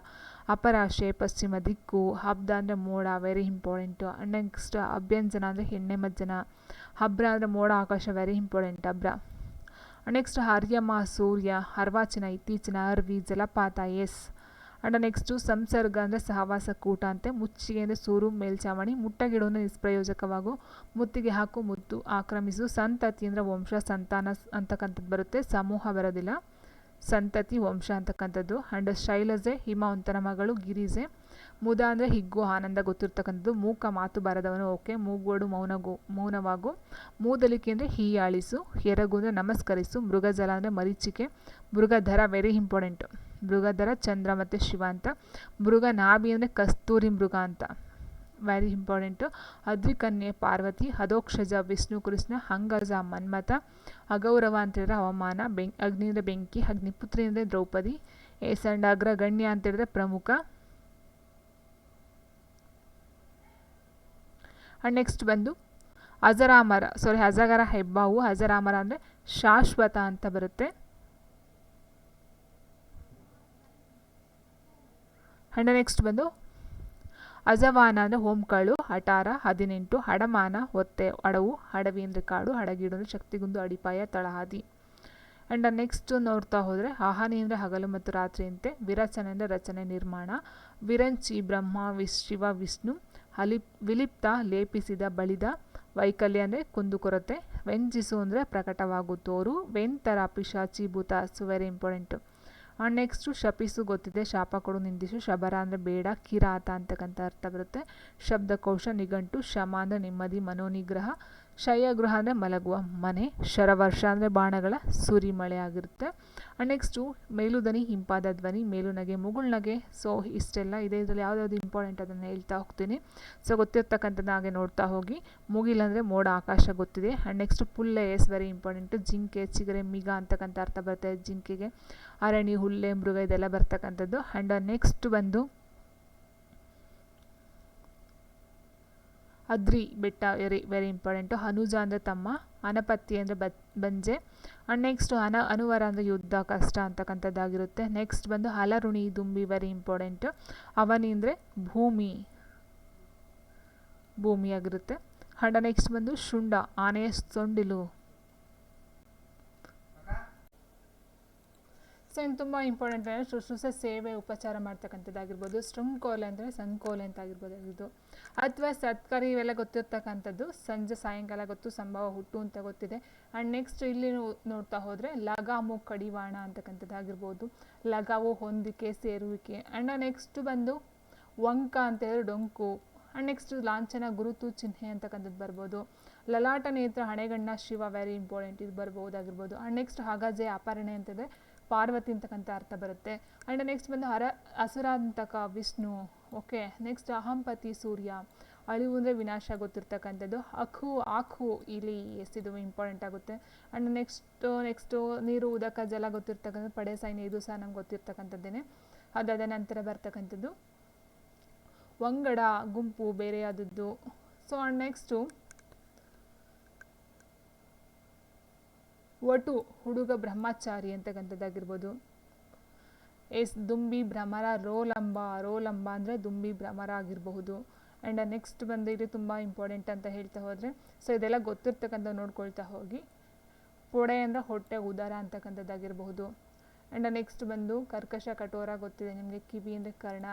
ಅಪರಾಶೆ ಪಶ್ಚಿಮ ದಿಕ್ಕು, ಹಬ್ದ ಅಂದರೆ ಮೋಡ ವೆರಿ ಇಂಪಾರ್ಟೆಂಟು ನೆಕ್ಸ್ಟ್ ಅಭ್ಯಂಜನ ಅಂದರೆ ಹೆಣ್ಣೆ ಮಜ್ಜನ, ಹಬ್ರ ಅಂದರೆ ಮೋಡ, ಆಕಾಶ ವೆರಿ ಇಂಪಾರ್ಟೆಂಟ್ ಅಬ್ರ ನೆಕ್ಸ್ಟ್ ಹರ್ಯಮ ಸೂರ್ಯ ಅರ್ವಾಚನ ಇತ್ತೀಚಿನ ಅರ್ವಿ ಜಲಪಾತ ಎಸ್ ಆ್ಯಂಡ್ ನೆಕ್ಸ್ಟು ಸಂಸರ್ಗ ಅಂದರೆ ಸಹವಾಸ ಕೂಟ ಅಂತೆ, ಮುಚ್ಚಿಗೆ ಅಂದರೆ ಸೂರು, ಮೇಲ್ಚಾವಣಿ, ಮುಟ್ಟಗಿಡವನ್ನು ನಿಷ್ಪ್ರಯೋಜಕವಾಗು, ಮುತ್ತಿಗೆ ಹಾಕು, ಮುತ್ತು ಆಕ್ರಮಿಸು, ಸಂತತಿ ಅಂದರೆ ವಂಶ, ಸಂತಾನ ಅಂತಕ್ಕಂಥದ್ದು ಬರುತ್ತೆ, ಸಮೂಹ ಬರೋದಿಲ್ಲ. ಸಂತತಿ, ವಂಶ ಅಂತಕ್ಕಂಥದ್ದು. ಆ್ಯಂಡ್ ಶೈಲಜೆ, ಹಿಮವಂತನ ಮಗಳು, ಗಿರಿಜೆ. ಮುದ ಅಂದರೆ ಹಿಗ್ಗು, ಆನಂದ ಗೊತ್ತಿರ್ತಕ್ಕಂಥದ್ದು. ಮೂಕ, ಮಾತು ಬರದವನು, ಓಕೆ. ಮೂಗೋಡು, ಮೌನಗು, ಮೌನವಾಗು. ಮೂದಲಿಕೆ ಅಂದರೆ ಹೀಯಾಳಿಸು. ಎರಗು ಅಂದರೆ ನಮಸ್ಕರಿಸು. ಮೃಗಜಲ ಅಂದರೆ ಮರೀಚಿಕೆ. ಮೃಗಧರ ವೆರಿ ಇಂಪಾರ್ಟೆಂಟು ಮೃಗಧರ, ಚಂದ್ರ ಮತ್ತು ಶಿವ ಅಂತ. ಮೃಗ, ನಾಭಿ ಅಂದರೆ ಕಸ್ತೂರಿ ಮೃಗ ಅಂತ. ವೆರಿ ಇಂಪಾರ್ಟೆಂಟು ಅದ್ವಿಕನ್ಯೆ, ಪಾರ್ವತಿ, ಹದೋಕ್ಷಜ, ವಿಷ್ಣು, ಕೃಷ್ಣ ಹಂಗಜ ಮನ್ಮಥ, ಅಗೌರವ ಅಂತೇಳಿದ್ರೆ ಹವಾಮಾನ ಬೆಂಕ್ ಅಗ್ನಿ ಅಂದರೆ ಬೆಂಕಿ, ಅಗ್ನಿಪುತ್ರಿ ಅಂದರೆ ದ್ರೌಪದಿ ಎಸ್ ಗಣ್ಯ ಅಗ್ರಗಣ್ಯ ಅಂತೇಳಿದ್ರೆ ಪ್ರಮುಖ. ಆ್ಯಂಡ್ ನೆಕ್ಸ್ಟ್ ಬಂದು ಅಜರಾಮರ ಸಾರಿ ಅಜಗರ ಹೆಬ್ಬಾವು, ಅಜರಾಮರ ಅಂದರೆ ಶಾಶ್ವತ ಅಂತ ಬರುತ್ತೆ. ಆ್ಯಂಡ್ ನೆಕ್ಸ್ಟ್ ಬಂದು ಅಜವಾನ ಅಂದರೆ ಹೋಮ್ಕಾಳು ಹಟಾರ ಹದಿನೆಂಟು, ಹಡಮಾನ, ಒತ್ತೆ, ಅಡವು ಹಡವಿ ಅಂದರೆ ಕಾಡು ಹಡಗಿಡು ಅಂದರೆ ಶಕ್ತಿಗುಂದು, ಅಡಿಪಾಯ, ತಳಹಾದಿ. ಆ್ಯಂಡ್ ನೆಕ್ಸ್ಟ್ ನೋಡ್ತಾ ಹೋದರೆ ಆಹಾನಿ ಅಂದರೆ ಹಗಲು ಮತ್ತು ರಾತ್ರಿಯಂತೆ ವಿರಚನೆ ಅಂದರೆ ರಚನೆ, ನಿರ್ಮಾಣ, ವಿರಂಚಿ, ಬ್ರಹ್ಮ, ವಿಶ್, ಶಿವ, ವಿಷ್ಣು ಹಲಿ ವಿಲಿಪ್ತ ಲೇಪಿಸಿದ ಬಳಿದ ವೈಕಲ್ಯ ಅಂದರೆ ಕುಂದುಕೊರತೆ. ವೆಂಚಿಸು ಅಂದರೆ ಪ್ರಕಟವಾಗುತ್ತೋರು. ವೆಂತರ ಪಿಶಾಚಿ ಭೂತ so very important and next ಶಪಿಸು ಗೊತ್ತಿದೆ, ಶಾಪ ಕೊಡು, ನಿಂದಿಸು. ಶಬರ ಅಂದರೆ ಬೇಡ, ಕಿರಾತ ಅಂತಕ್ಕಂಥ ಅರ್ಥ ಬರುತ್ತೆ. ಶಬ್ದಕೋಶ, ನಿಘಂಟು ಶಮ ಅಂದರೆ ನೆಮ್ಮದಿ, ಮನೋನಿಗ್ರಹ. ಶಯಗೃಹ ಅಂದರೆ ಮಲಗುವ ಮನೆ. ಶರವರ್ಷ ಅಂದರೆ ಬಾಣಗಳ ಸುರಿಮಳೆ ಆಗಿರುತ್ತೆ. ನೆಕ್ಸ್ಟು ಮೇಲುದನಿ ಹಿಂಪಾದ ಧ್ವನಿ ಮೇಲುನಗೆ ಮುಗುಳ್ನಗೆ ಸೊ ಇಷ್ಟೆಲ್ಲ ಇದೆ. ಇದರಲ್ಲಿ ಯಾವುದ್ಯಾವುದು ಇಂಪಾರ್ಟೆಂಟ್ ಅದನ್ನು ಹೇಳ್ತಾ ಹೋಗ್ತೀನಿ. ಸೊ ಗೊತ್ತಿರ್ತಕ್ಕಂಥದ್ದು ಹಾಗೆ ನೋಡ್ತಾ ಹೋಗಿ. ಮುಗಿಲಂದರೆ ಮೋಡ, ಆಕಾಶ ಗೊತ್ತಿದೆ. ಆ್ಯಂಡ್ ನೆಕ್ಸ್ಟ್ ಪುಲ್ಲೆ ಎಸ್ ವೆರಿ ಇಂಪಾರ್ಟೆಂಟು ಜಿಂಕೆ, ಚಿಗರೆ, ಮಿಗ ಅಂತಕ್ಕಂಥ ಅರ್ಥ ಬರುತ್ತೆ ಜಿಂಕೆಗೆ. ಅರಣಿ ಹುಲ್ಲೆ, ಮೃಗ, ಇದೆಲ್ಲ ಬರ್ತಕ್ಕಂಥದ್ದು. ಆ್ಯಂಡ್ ನೆಕ್ಸ್ಟ್ ಬಂದು, ಅದ್ರಿ ಬೆಟ್ಟ ವೆರಿ ವೆರಿ ಇಂಪಾರ್ಟೆಂಟು ಹನುಜ ಅಂದರೆ ತಮ್ಮ. ಅನಪತ್ತಿ ಅಂದರೆ ಬ ಬಂಜೆ. ಆ್ಯಂಡ್ ನೆಕ್ಸ್ಟ್ ಅನ, ಅನುವರ ಅಂದರೆ ಯುದ್ಧ, ಕಷ್ಟ ಅಂತಕ್ಕಂಥದ್ದಾಗಿರುತ್ತೆ. ನೆಕ್ಸ್ಟ್ ಬಂದು ಹಲರುಣಿ, ದುಂಬಿ ವೆರಿ ಇಂಪಾರ್ಟೆಂಟು ಅವನಿ ಅಂದರೆ ಭೂಮಿ. ಭೂಮಿಯಾಗಿರುತ್ತೆ ಹಂಡ ನೆಕ್ಸ್ಟ್ ಬಂದು ಶುಂಡ, ಆನೆಯ ಸೊಂಡಿಲು. ಸೊ ಇನ್ನು ತುಂಬ ಇಂಪಾರ್ಟೆಂಟ್ ಅಂದರೆ ಶುಶ್ರೂಷೆ ಸೇವೆ ಉಪಚಾರ ಮಾಡ್ತಕ್ಕಂಥದ್ದಾಗಿರ್ಬೋದು ಶೃಂಕೋಲೆ ಅಂದರೆ ಸಂಕೋಲೆ ಅಂತ ಆಗಿರ್ಬೋದು ಇದು ಅಥವಾ ಸತ್ಕಾರಿ ಇವೆಲ್ಲ ಗೊತ್ತಿರ್ತಕ್ಕಂಥದ್ದು, ಸಂಜೆ ಸಾಯಂಕಾಲ ಗೊತ್ತು, ಸಂಭವ ಹುಟ್ಟು ಅಂತ ಗೊತ್ತಿದೆ. ಆ್ಯಂಡ್ ನೆಕ್ಸ್ಟ್ ಇಲ್ಲಿ ನೋಡ್ತಾ ಹೋದರೆ ಲಗಾಮು ಕಡಿವಾಣ ಅಂತಕ್ಕಂಥದ್ದಾಗಿರ್ಬೋದು, ಲಗಾವು ಹೊಂದಿಕೆ, ಸೇರುವಿಕೆ. ಆ್ಯಂಡ್ ನೆಕ್ಸ್ಟ್ ಬಂದು ವಂಕ ಅಂತ ಹೇಳಿದ್ರೆ ಡೊಂಕು. ಆ್ಯಂಡ್ ನೆಕ್ಸ್ಟ್ ಲಾಂಛನ, ಗುರುತು, ಚಿಹ್ನೆ ಅಂತಕ್ಕಂಥದ್ದು ಬರ್ಬೋದು. ಲಲಾಟ ನೇತ್ರ, ಹಣೆಗಣ್ಣ, ಶಿವ ವೆರಿ ಇಂಪಾರ್ಟೆಂಟ್ ಇದು ಬರ್ಬೋದಾಗಿರ್ಬೋದು. ಆ್ಯಂಡ್ ನೆಕ್ಸ್ಟ್ ಹಾಗಾಜೆ ಅಪರಣೆ ಅಂತಂದರೆ ಪಾರ್ವತಿ ಅಂತಕ್ಕಂಥ ಅರ್ಥ ಬರುತ್ತೆ. ಆ್ಯಂಡ್ ನೆಕ್ಸ್ಟ್ ಬಂದು ಹರ, ಅಸುರಾಂತಕ ವಿಷ್ಣು ಓಕೆ ನೆಕ್ಸ್ಟ್ ಅಹಂಪತಿ ಸೂರ್ಯ. ಅಳಿವು ಅಂದರೆ ವಿನಾಶ ಗೊತ್ತಿರ್ತಕ್ಕಂಥದ್ದು. ಅಖು, ಆಖು ಇಲ್ಲಿ ಎಸ್ ಇದು ಇಂಪಾರ್ಟೆಂಟ್ ಆಗುತ್ತೆ. ಆ್ಯಂಡ್ ನೆಕ್ಸ್ಟು ನೆಕ್ಸ್ಟು ನೀರು, ಉದಕ, ಜಲ ಗೊತ್ತಿರ್ತಕ್ಕಂಥ ಪಡೆ ಸೈನ್ಯ ಇದು ಸಹ ನಮ್ಗೆ ಗೊತ್ತಿರ್ತಕ್ಕಂಥದ್ದೇನೆ. ಅದಾದ ನಂತರ ಬರ್ತಕ್ಕಂಥದ್ದು. ಒಂಗಡ, ಗುಂಪು ಬೇರೆಯಾದದ್ದು ಸೊ ಆ್ಯಂಡ್ ನೆಕ್ಸ್ಟು ಒಟು ಹುಡುಗ ಬ್ರಹ್ಮಚಾರಿ ಅಂತಕ್ಕಂಥದ್ದಾಗಿರ್ಬೋದು ಎಸ್ ದುಂಬಿ ಭ್ರಮರ ರೋಲಂಬ ರೋಲಂಬ ಅಂದರೆ ದುಂಬಿ ಭ್ರಮರ ಆಗಿರಬಹುದು. ಆ್ಯಂಡ್ ನೆಕ್ಸ್ಟ್ ಬಂದು ಇದು ತುಂಬ ಇಂಪಾರ್ಟೆಂಟ್ ಅಂತ ಹೇಳ್ತಾ ಹೋದರೆ ಸೊ ಇದೆಲ್ಲ ಗೊತ್ತಿರ್ತಕ್ಕಂಥ ನೋಡ್ಕೊಳ್ತಾ ಹೋಗಿ. ಪೊಡೆ ಅಂದರೆ ಹೊಟ್ಟೆ ಉದರ ಅಂತಕ್ಕಂಥದ್ದಾಗಿರಬಹುದು. ಆ್ಯಂಡ್ ನೆಕ್ಸ್ಟ್ ಬಂದು ಕರ್ಕಶ ಕಠೋರ ಗೊತ್ತಿದೆ ನಿಮಗೆ ಕಿವಿ ಅಂದರೆ ಕರ್ಣ.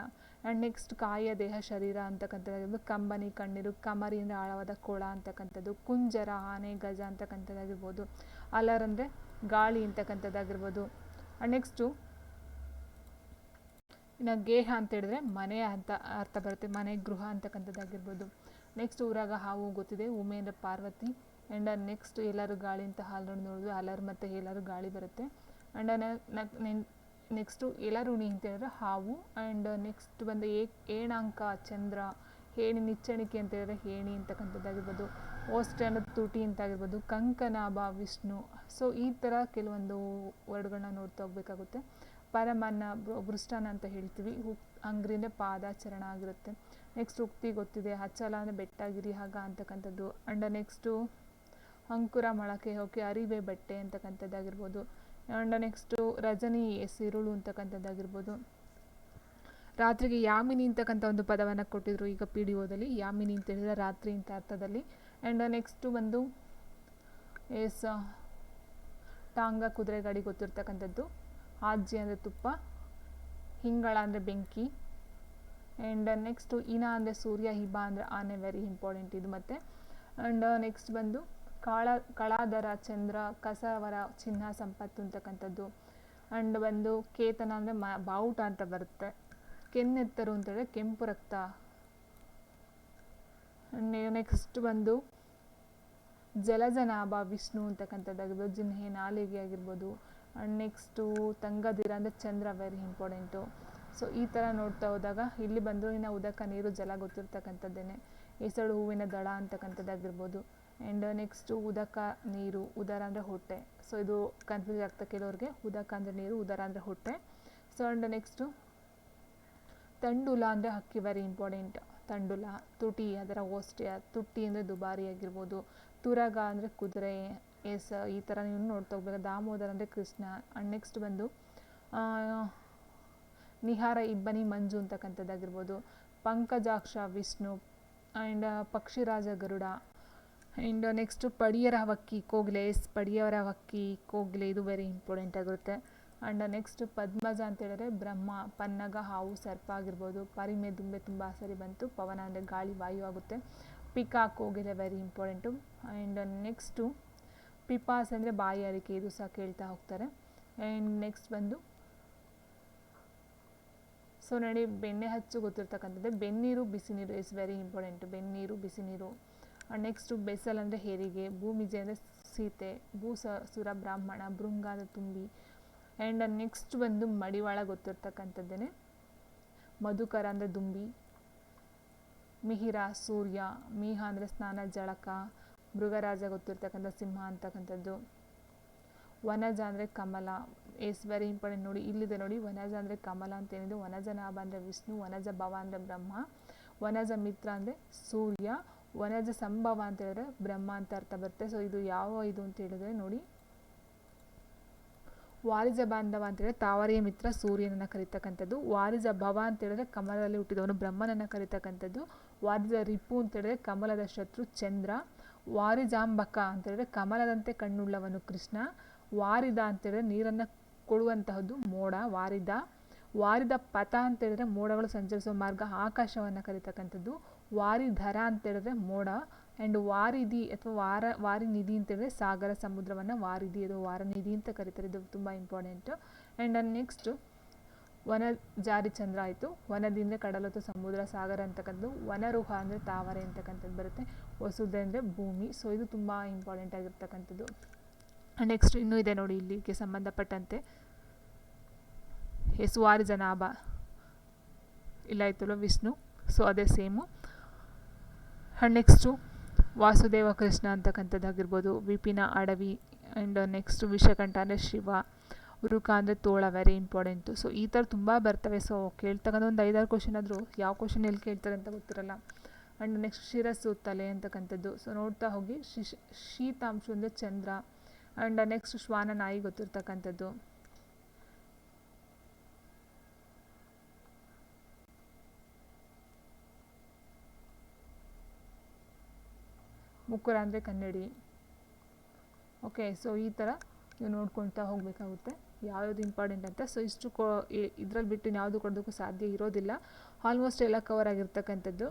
ಆ್ಯಂಡ್ ನೆಕ್ಸ್ಟ್ ಕಾಯ ದೇಹ ಶರೀರ ಅಂತಕ್ಕಂಥದ್ದಾಗಿರ್ಬೋದು ಕಂಬನಿ ಕಣ್ಣೀರು ಕಮರಿ ಆಳವಾದ ಕೊಳ ಅಂತಕ್ಕಂಥದ್ದು. ಕುಂಜರ, ಆನೆ, ಗಜ ಅಂತಕ್ಕಂಥದ್ದಾಗಿರ್ಬೋದು. ಅಲರ್ ಅಂದರೆ ಗಾಳಿ ಅಂತಕ್ಕಂಥದ್ದಾಗಿರ್ಬೋದು. ಆ್ಯಂಡ್ ನೆಕ್ಸ್ಟು ಇನ್ನು ಗೇಹ ಅಂತ ಹೇಳಿದ್ರೆ ಮನೆ ಅಂತ ಅರ್ಥ ಬರುತ್ತೆ. ಮನೆ, ಗೃಹ ಅಂತಕ್ಕಂಥದ್ದಾಗಿರ್ಬೋದು. ನೆಕ್ಸ್ಟ್ ಊರಾಗ ಹಾವು ಗೊತ್ತಿದೆ, ಉಮೆ ಅಂದರೆ ಪಾರ್ವತಿ. ಆ್ಯಂಡ್ ನೆಕ್ಸ್ಟ್ ಎಲ್ಲರೂ ಗಾಳಿ ಅಂತ ಹಾಲು ನೋಡಿ ನೋಡಿದ್ವಿ ಅಲರ್ ಮತ್ತು ಎಲ್ಲರೂ ಗಾಳಿ ಬರುತ್ತೆ. ಆ್ಯಂಡ್ ನೆಕ್ಸ್ಟು ಎಲರುಣಿ ಅಂತ ಹೇಳಿದ್ರೆ ಹಾವು. ಆ್ಯಂಡ್ ನೆಕ್ಸ್ಟ್ ಬಂದು ಏ, ಏಣಾಂಕ, ಚಂದ್ರ, ಹೇಣಿ, ನಿಚ್ಚಣಿಕೆ ಅಂತ ಹೇಳಿದ್ರೆ ಹೇಣಿ ಅಂತಕ್ಕಂಥದ್ದಾಗಿರ್ಬೋದು. ಓಸ್ಟೆ ಅನ್ನೋದು ತುಟಿ ಅಂತಾಗಿರ್ಬೋದು, ಕಂಕನಾಭ, ವಿಷ್ಣು. ಸೊ ಈ ಥರ ಕೆಲವೊಂದು ವರ್ಡ್ಗಳನ್ನ ನೋಡ್ತಾ ಹೋಗ್ಬೇಕಾಗುತ್ತೆ. ಪರಮನ್ನ ಬೃಷ್ಟಾನ ಅಂತ ಹೇಳ್ತೀವಿ. ಹುಕ್ ಅಂಗ್ರಿಂದ ಪಾದಾಚರಣ ಆಗಿರುತ್ತೆ. ನೆಕ್ಸ್ಟ್ ಉಕ್ತಿ ಗೊತ್ತಿದೆ, ಹಚ್ಚಲ ಅಂದರೆ ಬೆಟ್ಟಗಿರಿ ಹಾಗ ಅಂತಕ್ಕಂಥದ್ದು. ಆ್ಯಂಡ್ ನೆಕ್ಸ್ಟು ಅಂಕುರ ಮೊಳಕೆ ಹೋಗಿ ಅರಿವೆ, ಬಟ್ಟೆ ಅಂತಕ್ಕಂಥದ್ದಾಗಿರ್ಬೋದು. ಆ್ಯಂಡ್ ನೆಕ್ಸ್ಟು ರಜನಿ ಸಿರುಳು ಅಂತಕ್ಕಂಥದ್ದಾಗಿರ್ಬೋದು. ರಾತ್ರಿಗೆ ಯಾಮಿನಿ ಅಂತಕ್ಕಂಥ ಒಂದು ಪದವನ್ನು ಕೊಟ್ಟಿದ್ರು ಈಗ ಪಿ ಡಿ ಓದಲ್ಲಿ ಯಾಮಿನಿ ಅಂತ ಹೇಳಿದ್ರೆ ರಾತ್ರಿ ಅಂತ ಅರ್ಥದಲ್ಲಿ. ಆ್ಯಂಡ್ ನೆಕ್ಸ್ಟು ಬಂದು, ಎಸ್, ಟಾಂಗ ಕುದುರೆ ಗಾಡಿ ಗೊತ್ತಿರ್ತಕ್ಕಂಥದ್ದು. ಆಜ್ಜಿ ಅಂದರೆ ತುಪ್ಪ, ಹಿಂಗಳ ಅಂದರೆ ಬೆಂಕಿ. ಆ್ಯಂಡ್ ನೆಕ್ಸ್ಟು ಇನ ಅಂದರೆ ಸೂರ್ಯ, ಹಿಬಾ ಅಂದರೆ ಆನೆ ವೆರಿ ಇಂಪಾರ್ಟೆಂಟ್ ಇದು ಮತ್ತು. ಆ್ಯಂಡ್ ನೆಕ್ಸ್ಟ್ ಬಂದು ಕಾಳ, ಕಳಾದರ ಚಂದ್ರ, ಕಸವರ ಚಿನ್ನ, ಸಂಪತ್ತು ಅಂತಕ್ಕಂಥದ್ದು. ಆ್ಯಂಡ್ ಬಂದು ಕೇತನ ಅಂದರೆ ಮ, ಬಾವುಟ ಅಂತ ಬರುತ್ತೆ. ಕೆನ್ನೆತ್ತರು ಅಂತ ಅಂತೇಳಿದ್ರೆ ಕೆಂಪು ರಕ್ತ. ನೆಕ್ಸ್ಟ್ ಬಂದು ಜಲಜನಾಭ, ವಿಷ್ಣು ಅಂತಕ್ಕಂಥದ್ದಾಗಿರ್ಬೋದು ಜಿನ್ಹೆ ನಾಲಿಗೆ ಆಗಿರ್ಬೋದು. ಆ್ಯಂಡ್ ನೆಕ್ಸ್ಟು ತಂಗದಿರ ಅಂದರೆ ಚಂದ್ರ ವೆರಿ ಇಂಪಾರ್ಟೆಂಟು ಸೊ ಈ ಥರ ನೋಡ್ತಾ ಹೋದಾಗ ಇಲ್ಲಿ ಬಂದು ಇನ್ನು ಉದಕ, ನೀರು, ಜಲ ಗೊತ್ತಿರ್ತಕ್ಕಂಥದ್ದೇನೆ. ಹೆಸಳು ಹೂವಿನ ದಳ ಅಂತಕ್ಕಂಥದ್ದಾಗಿರ್ಬೋದು. ಆ್ಯಂಡ್ ನೆಕ್ಸ್ಟು ಉದಕ ನೀರು ಉದರ ಅಂದರೆ ಹೊಟ್ಟೆ ಸೊ ಇದು ಕನ್ಫ್ಯೂಸ್ ಆಗ್ತಾ ಕೆಲವ್ರಿಗೆ. ಉದಕ ಅಂದರೆ ನೀರು ಉದರ ಅಂದರೆ ಹೊಟ್ಟೆ ಸೊ ಆ್ಯಂಡ್ ನೆಕ್ಸ್ಟು ತಂಡುಲ ಅಂದರೆ ಅಕ್ಕಿ ವೆರಿ ಇಂಪಾರ್ಟೆಂಟ್ ತಂಡುಲ ತುಟಿ ಅದರ ಓಸ್ಟಿಯ ತುಟ್ಟಿ ಅಂದರೆ ದುಬಾರಿ ಆಗಿರ್ಬೋದು. ತುರಗ ಅಂದರೆ ಕುದುರೆ. ಎಸ್ ಈ ಥರ ನೀವು ನೋಡ್ತಾ ಹೋಗ್ಬೇಕು ದಾಮೋದರ ಅಂದರೆ ಕೃಷ್ಣ. ಆ್ಯಂಡ್ ನೆಕ್ಸ್ಟ್ ಬಂದು ನಿಹಾರ ಇಬ್ಬನಿ ಮಂಜು ಅಂತಕ್ಕಂಥದ್ದಾಗಿರ್ಬೋದು. ಪಂಕಜಾಕ್ಷ ವಿಷ್ಣು ಆ್ಯಂಡ್ ಪಕ್ಷಿರಾಜ ಗರುಡ ಆ್ಯಂಡ್ ನೆಕ್ಸ್ಟು ಪಡಿಯರ ಹಕ್ಕಿ, ಕೋಗ್ಲೆ. ಎಸ್ ಪಡಿಯವರ ಹಕ್ಕಿ, ಕೋಗ್ಲೆ ಇದು ವೆರಿ ಇಂಪಾರ್ಟೆಂಟ್ ಆಗಿರುತ್ತೆ. ಆ್ಯಂಡ್ ನೆಕ್ಸ್ಟ್ ಪದ್ಮಜ ಅಂತ ಹೇಳಿದ್ರೆ ಬ್ರಹ್ಮ, ಪನ್ನಗ, ಹಾವು, ಸರ್ಪ ಆಗಿರ್ಬೋದು. ಪರಿಮೆ ದುಂಬೆ ತುಂಬ ಸರಿ ಬಂತು. ಪವನ ಅಂದರೆ ಗಾಳಿ, ವಾಯು ಆಗುತ್ತೆ. ಪಿಕಾಕ್ ಕೋಗಿಲೆ ವೆರಿ ಇಂಪಾರ್ಟೆಂಟು ಆ್ಯಂಡ್ ನೆಕ್ಸ್ಟು ಪಿಪಾಸ್ ಅಂದರೆ ಬಾಯಿ ಅರಿಕೆ, ಇದು ಸಹ ಕೇಳ್ತಾ ಹೋಗ್ತಾರೆ. ಆ್ಯಂಡ್ ನೆಕ್ಸ್ಟ್ ಬಂದು ಸೊ ನೋಡಿ, ಬೆಣ್ಣೆ ಹಚ್ಚು ಗೊತ್ತಿರ್ತಕ್ಕಂಥದ್ದು. ಬೆನ್ನೀರು ಬಿಸಿ ನೀರು ಇಸ್ ವೆರಿ ಇಂಪಾರ್ಟೆಂಟ್ ಬೆನ್ನೀರು ಬಿಸಿ ನೀರು ಆ್ಯಂಡ್ ನೆಕ್ಸ್ಟು ಬೆಸಲ್ ಅಂದರೆ ಹೆರಿಗೆ ಭೂಮಿಜೆ ಅಂದರೆ ಸೀತೆ ಭೂಸ ಸುರ ಬ್ರಾಹ್ಮಣ ಭೃಂಗ ತುಂಬಿ ಆ್ಯಂಡ್ ನೆಕ್ಸ್ಟ್ ಬಂದು ಮಡಿವಾಳ ಗೊತ್ತಿರ್ತಕ್ಕಂಥದ್ದೇ ಮಧುಕರ ಅಂದರೆ ದುಂಬಿ ಮಿಹಿರ ಸೂರ್ಯ ಮೀಹ ಅಂದರೆ ಸ್ನಾನ ಜಳಕ ಮೃಗರಾಜ ಗೊತ್ತಿರ್ತಕ್ಕಂಥ ಸಿಂಹ ಅಂತಕ್ಕಂಥದ್ದು ವನಜ ಅಂದರೆ ಕಮಲ ಎಸ್ ವೆರಿ ಇಂಪಾರ್ಟೆಂಟ್ ನೋಡಿ ಇಲ್ಲಿದೆ ನೋಡಿ ವನಜ ಅಂದರೆ ಕಮಲ ಅಂತ ಏನಿದೆ ವನಜ ನಾಭ ಅಂದರೆ ವಿಷ್ಣು ವನಜ ಭವ ಅಂದರೆ ಬ್ರಹ್ಮ ವನಜ ಮಿತ್ರ ಅಂದರೆ ಸೂರ್ಯ ವನಜ ಸಂಭವ ಅಂತ ಹೇಳಿದ್ರೆ ಬ್ರಹ್ಮ ಅಂತ ಅರ್ಥ ಬರುತ್ತೆ. ಸೊ ಇದು ಯಾವ ಇದು ಅಂತ ಹೇಳಿದ್ರೆ ನೋಡಿ. ವಾರಿಜ ಬಾಂಧವ ಅಂತ ಹೇಳಿದ್ರೆ ತಾವರೆಯ ಮಿತ್ರ ಸೂರ್ಯನನ್ನು ಕರೀತಕ್ಕಂಥದ್ದು. ವಾರಿಜ ಭವ ಅಂತ ಹೇಳಿದ್ರೆ ಕಮಲದಲ್ಲಿ ಹುಟ್ಟಿದವನು ಬ್ರಹ್ಮನನ್ನು ಕರೀತಕ್ಕಂಥದ್ದು. ವಾರಿಜ ರಿಪು ಅಂತ ಹೇಳಿದ್ರೆ ಕಮಲದ ಶತ್ರು ಚಂದ್ರ. ವಾರಿಜಾಂಬಕ ಅಂತ ಹೇಳಿದ್ರೆ ಕಮಲದಂತೆ ಕಣ್ಣುಳ್ಳವನು ಕೃಷ್ಣ. ವಾರಿದ ಅಂತ ಹೇಳಿದ್ರೆ ನೀರನ್ನು ಕೊಡುವಂತಹದ್ದು ಮೋಡ, ವಾರಿದ. ವಾರಿದ ಪಥ ಅಂತ ಹೇಳಿದ್ರೆ ಮೋಡಗಳು ಸಂಚರಿಸುವ ಮಾರ್ಗ ಆಕಾಶವನ್ನು ಕರೀತಕ್ಕಂಥದ್ದು. ವಾರಿಧರ ಅಂತ ಹೇಳಿದ್ರೆ ಮೋಡ ಆ್ಯಂಡ್ ವಾರಿಧಿ ಅಥವಾ ವಾರ, ವಾರಿನಿಧಿ ಅಂತ ಹೇಳಿದ್ರೆ ಸಾಗರ ಸಮುದ್ರವನ್ನು ವಾರಿಧಿ ಅದು ವಾರನಿಧಿ ಅಂತ ಕರೀತಾರೆ. ಇದು ತುಂಬ ಇಂಪಾರ್ಟೆಂಟು ಆ್ಯಂಡ್ ನೆಕ್ಸ್ಟು ವನ ಜಾರಿ ಚಂದ್ರ ಆಯಿತು. ವನದಿಂದ ಅಂದರೆ ಕಡಲು ಅಥವಾ ಸಮುದ್ರ, ಸಾಗರ ಅಂತಕ್ಕಂಥದ್ದು ವನರುಹ ಅಂದರೆ ತಾವರೆ ಅಂತಕ್ಕಂಥದ್ದು ಬರುತ್ತೆ. ವಸುದೆ ಅಂದರೆ ಭೂಮಿ. ಸೊ ಇದು ತುಂಬ ಇಂಪಾರ್ಟೆಂಟ್ ಆಗಿರ್ತಕ್ಕಂಥದ್ದು. ನೆಕ್ಸ್ಟ್ ಇನ್ನೂ ಇದೆ ನೋಡಿ ಇಲ್ಲಿಗೆ ಸಂಬಂಧಪಟ್ಟಂತೆ. ಹೆಸುವಾರಿ ಜನಾಭ. ಇಲ್ಲ ಆಯ್ತಲ್ಲ ವಿಷ್ಣು. ಸೊ ಅದೇ same and next Vasudeva Krishna ಅಂತಕ್ಕಂಥದ್ದಾಗಿರ್ಬೋದು ವಿಪಿನ ಅಡವಿ ಆ್ಯಂಡ್ ನೆಕ್ಸ್ಟು ವಿಷಕಂಠ ಅಂದರೆ ಶಿವ ಉರುಕ ಅಂದರೆ ತೋಳ ವೆರಿ ಇಂಪಾರ್ಟೆಂಟು ಸೊ ಈ ಥರ ತುಂಬ ಬರ್ತವೆ. ಸೊ ಕೇಳ್ತಕ್ಕಂಥ ಒಂದು ಐದಾರು ಕ್ವಶನ್ ಆದರೂ ಯಾವ ಕ್ವಶನ್ ಎಲ್ಲಿ ಕೇಳ್ತಾರೆ ಅಂತ ಗೊತ್ತಿರಲ್ಲ. ಆ್ಯಂಡ್ ನೆಕ್ಸ್ಟ್ ಶಿರಸ್ಸು ತಲೆ ಅಂತಕ್ಕಂಥದ್ದು ಸೊ ನೋಡ್ತಾ ಹೋಗಿ. ಶಿಶ್, ಶೀತಾಂಶ ಅಂದರೆ ಚಂದ್ರ. ಆ್ಯಂಡ್ ನೆಕ್ಸ್ಟ್ ಶ್ವಾನ ನಾಯಿ ಗೊತ್ತಿರ್ತಕ್ಕಂಥದ್ದು. ಮುಕ್ಕುರ ಅಂದರೆ ಕನ್ನಡಿ. ಓಕೆ ಸೊ ಈ ಥರ ನೀವು ನೋಡ್ಕೊಳ್ತಾ ಹೋಗಬೇಕಾಗುತ್ತೆ. ಯಾವ್ಯಾವುದು ಇಂಪಾರ್ಟೆಂಟ್ ಅಂತ. ಸೊ ಇಷ್ಟು ಕೋ ಇದ್ರಲ್ಲಿ ಬಿಟ್ಟು ಯಾವುದು ಕೊಡೋದಕ್ಕೂ ಸಾಧ್ಯ ಇರೋದಿಲ್ಲ. ಆಲ್ಮೋಸ್ಟ್ ಎಲ್ಲ ಕವರ್ ಆಗಿರ್ತಕ್ಕಂಥದ್ದು.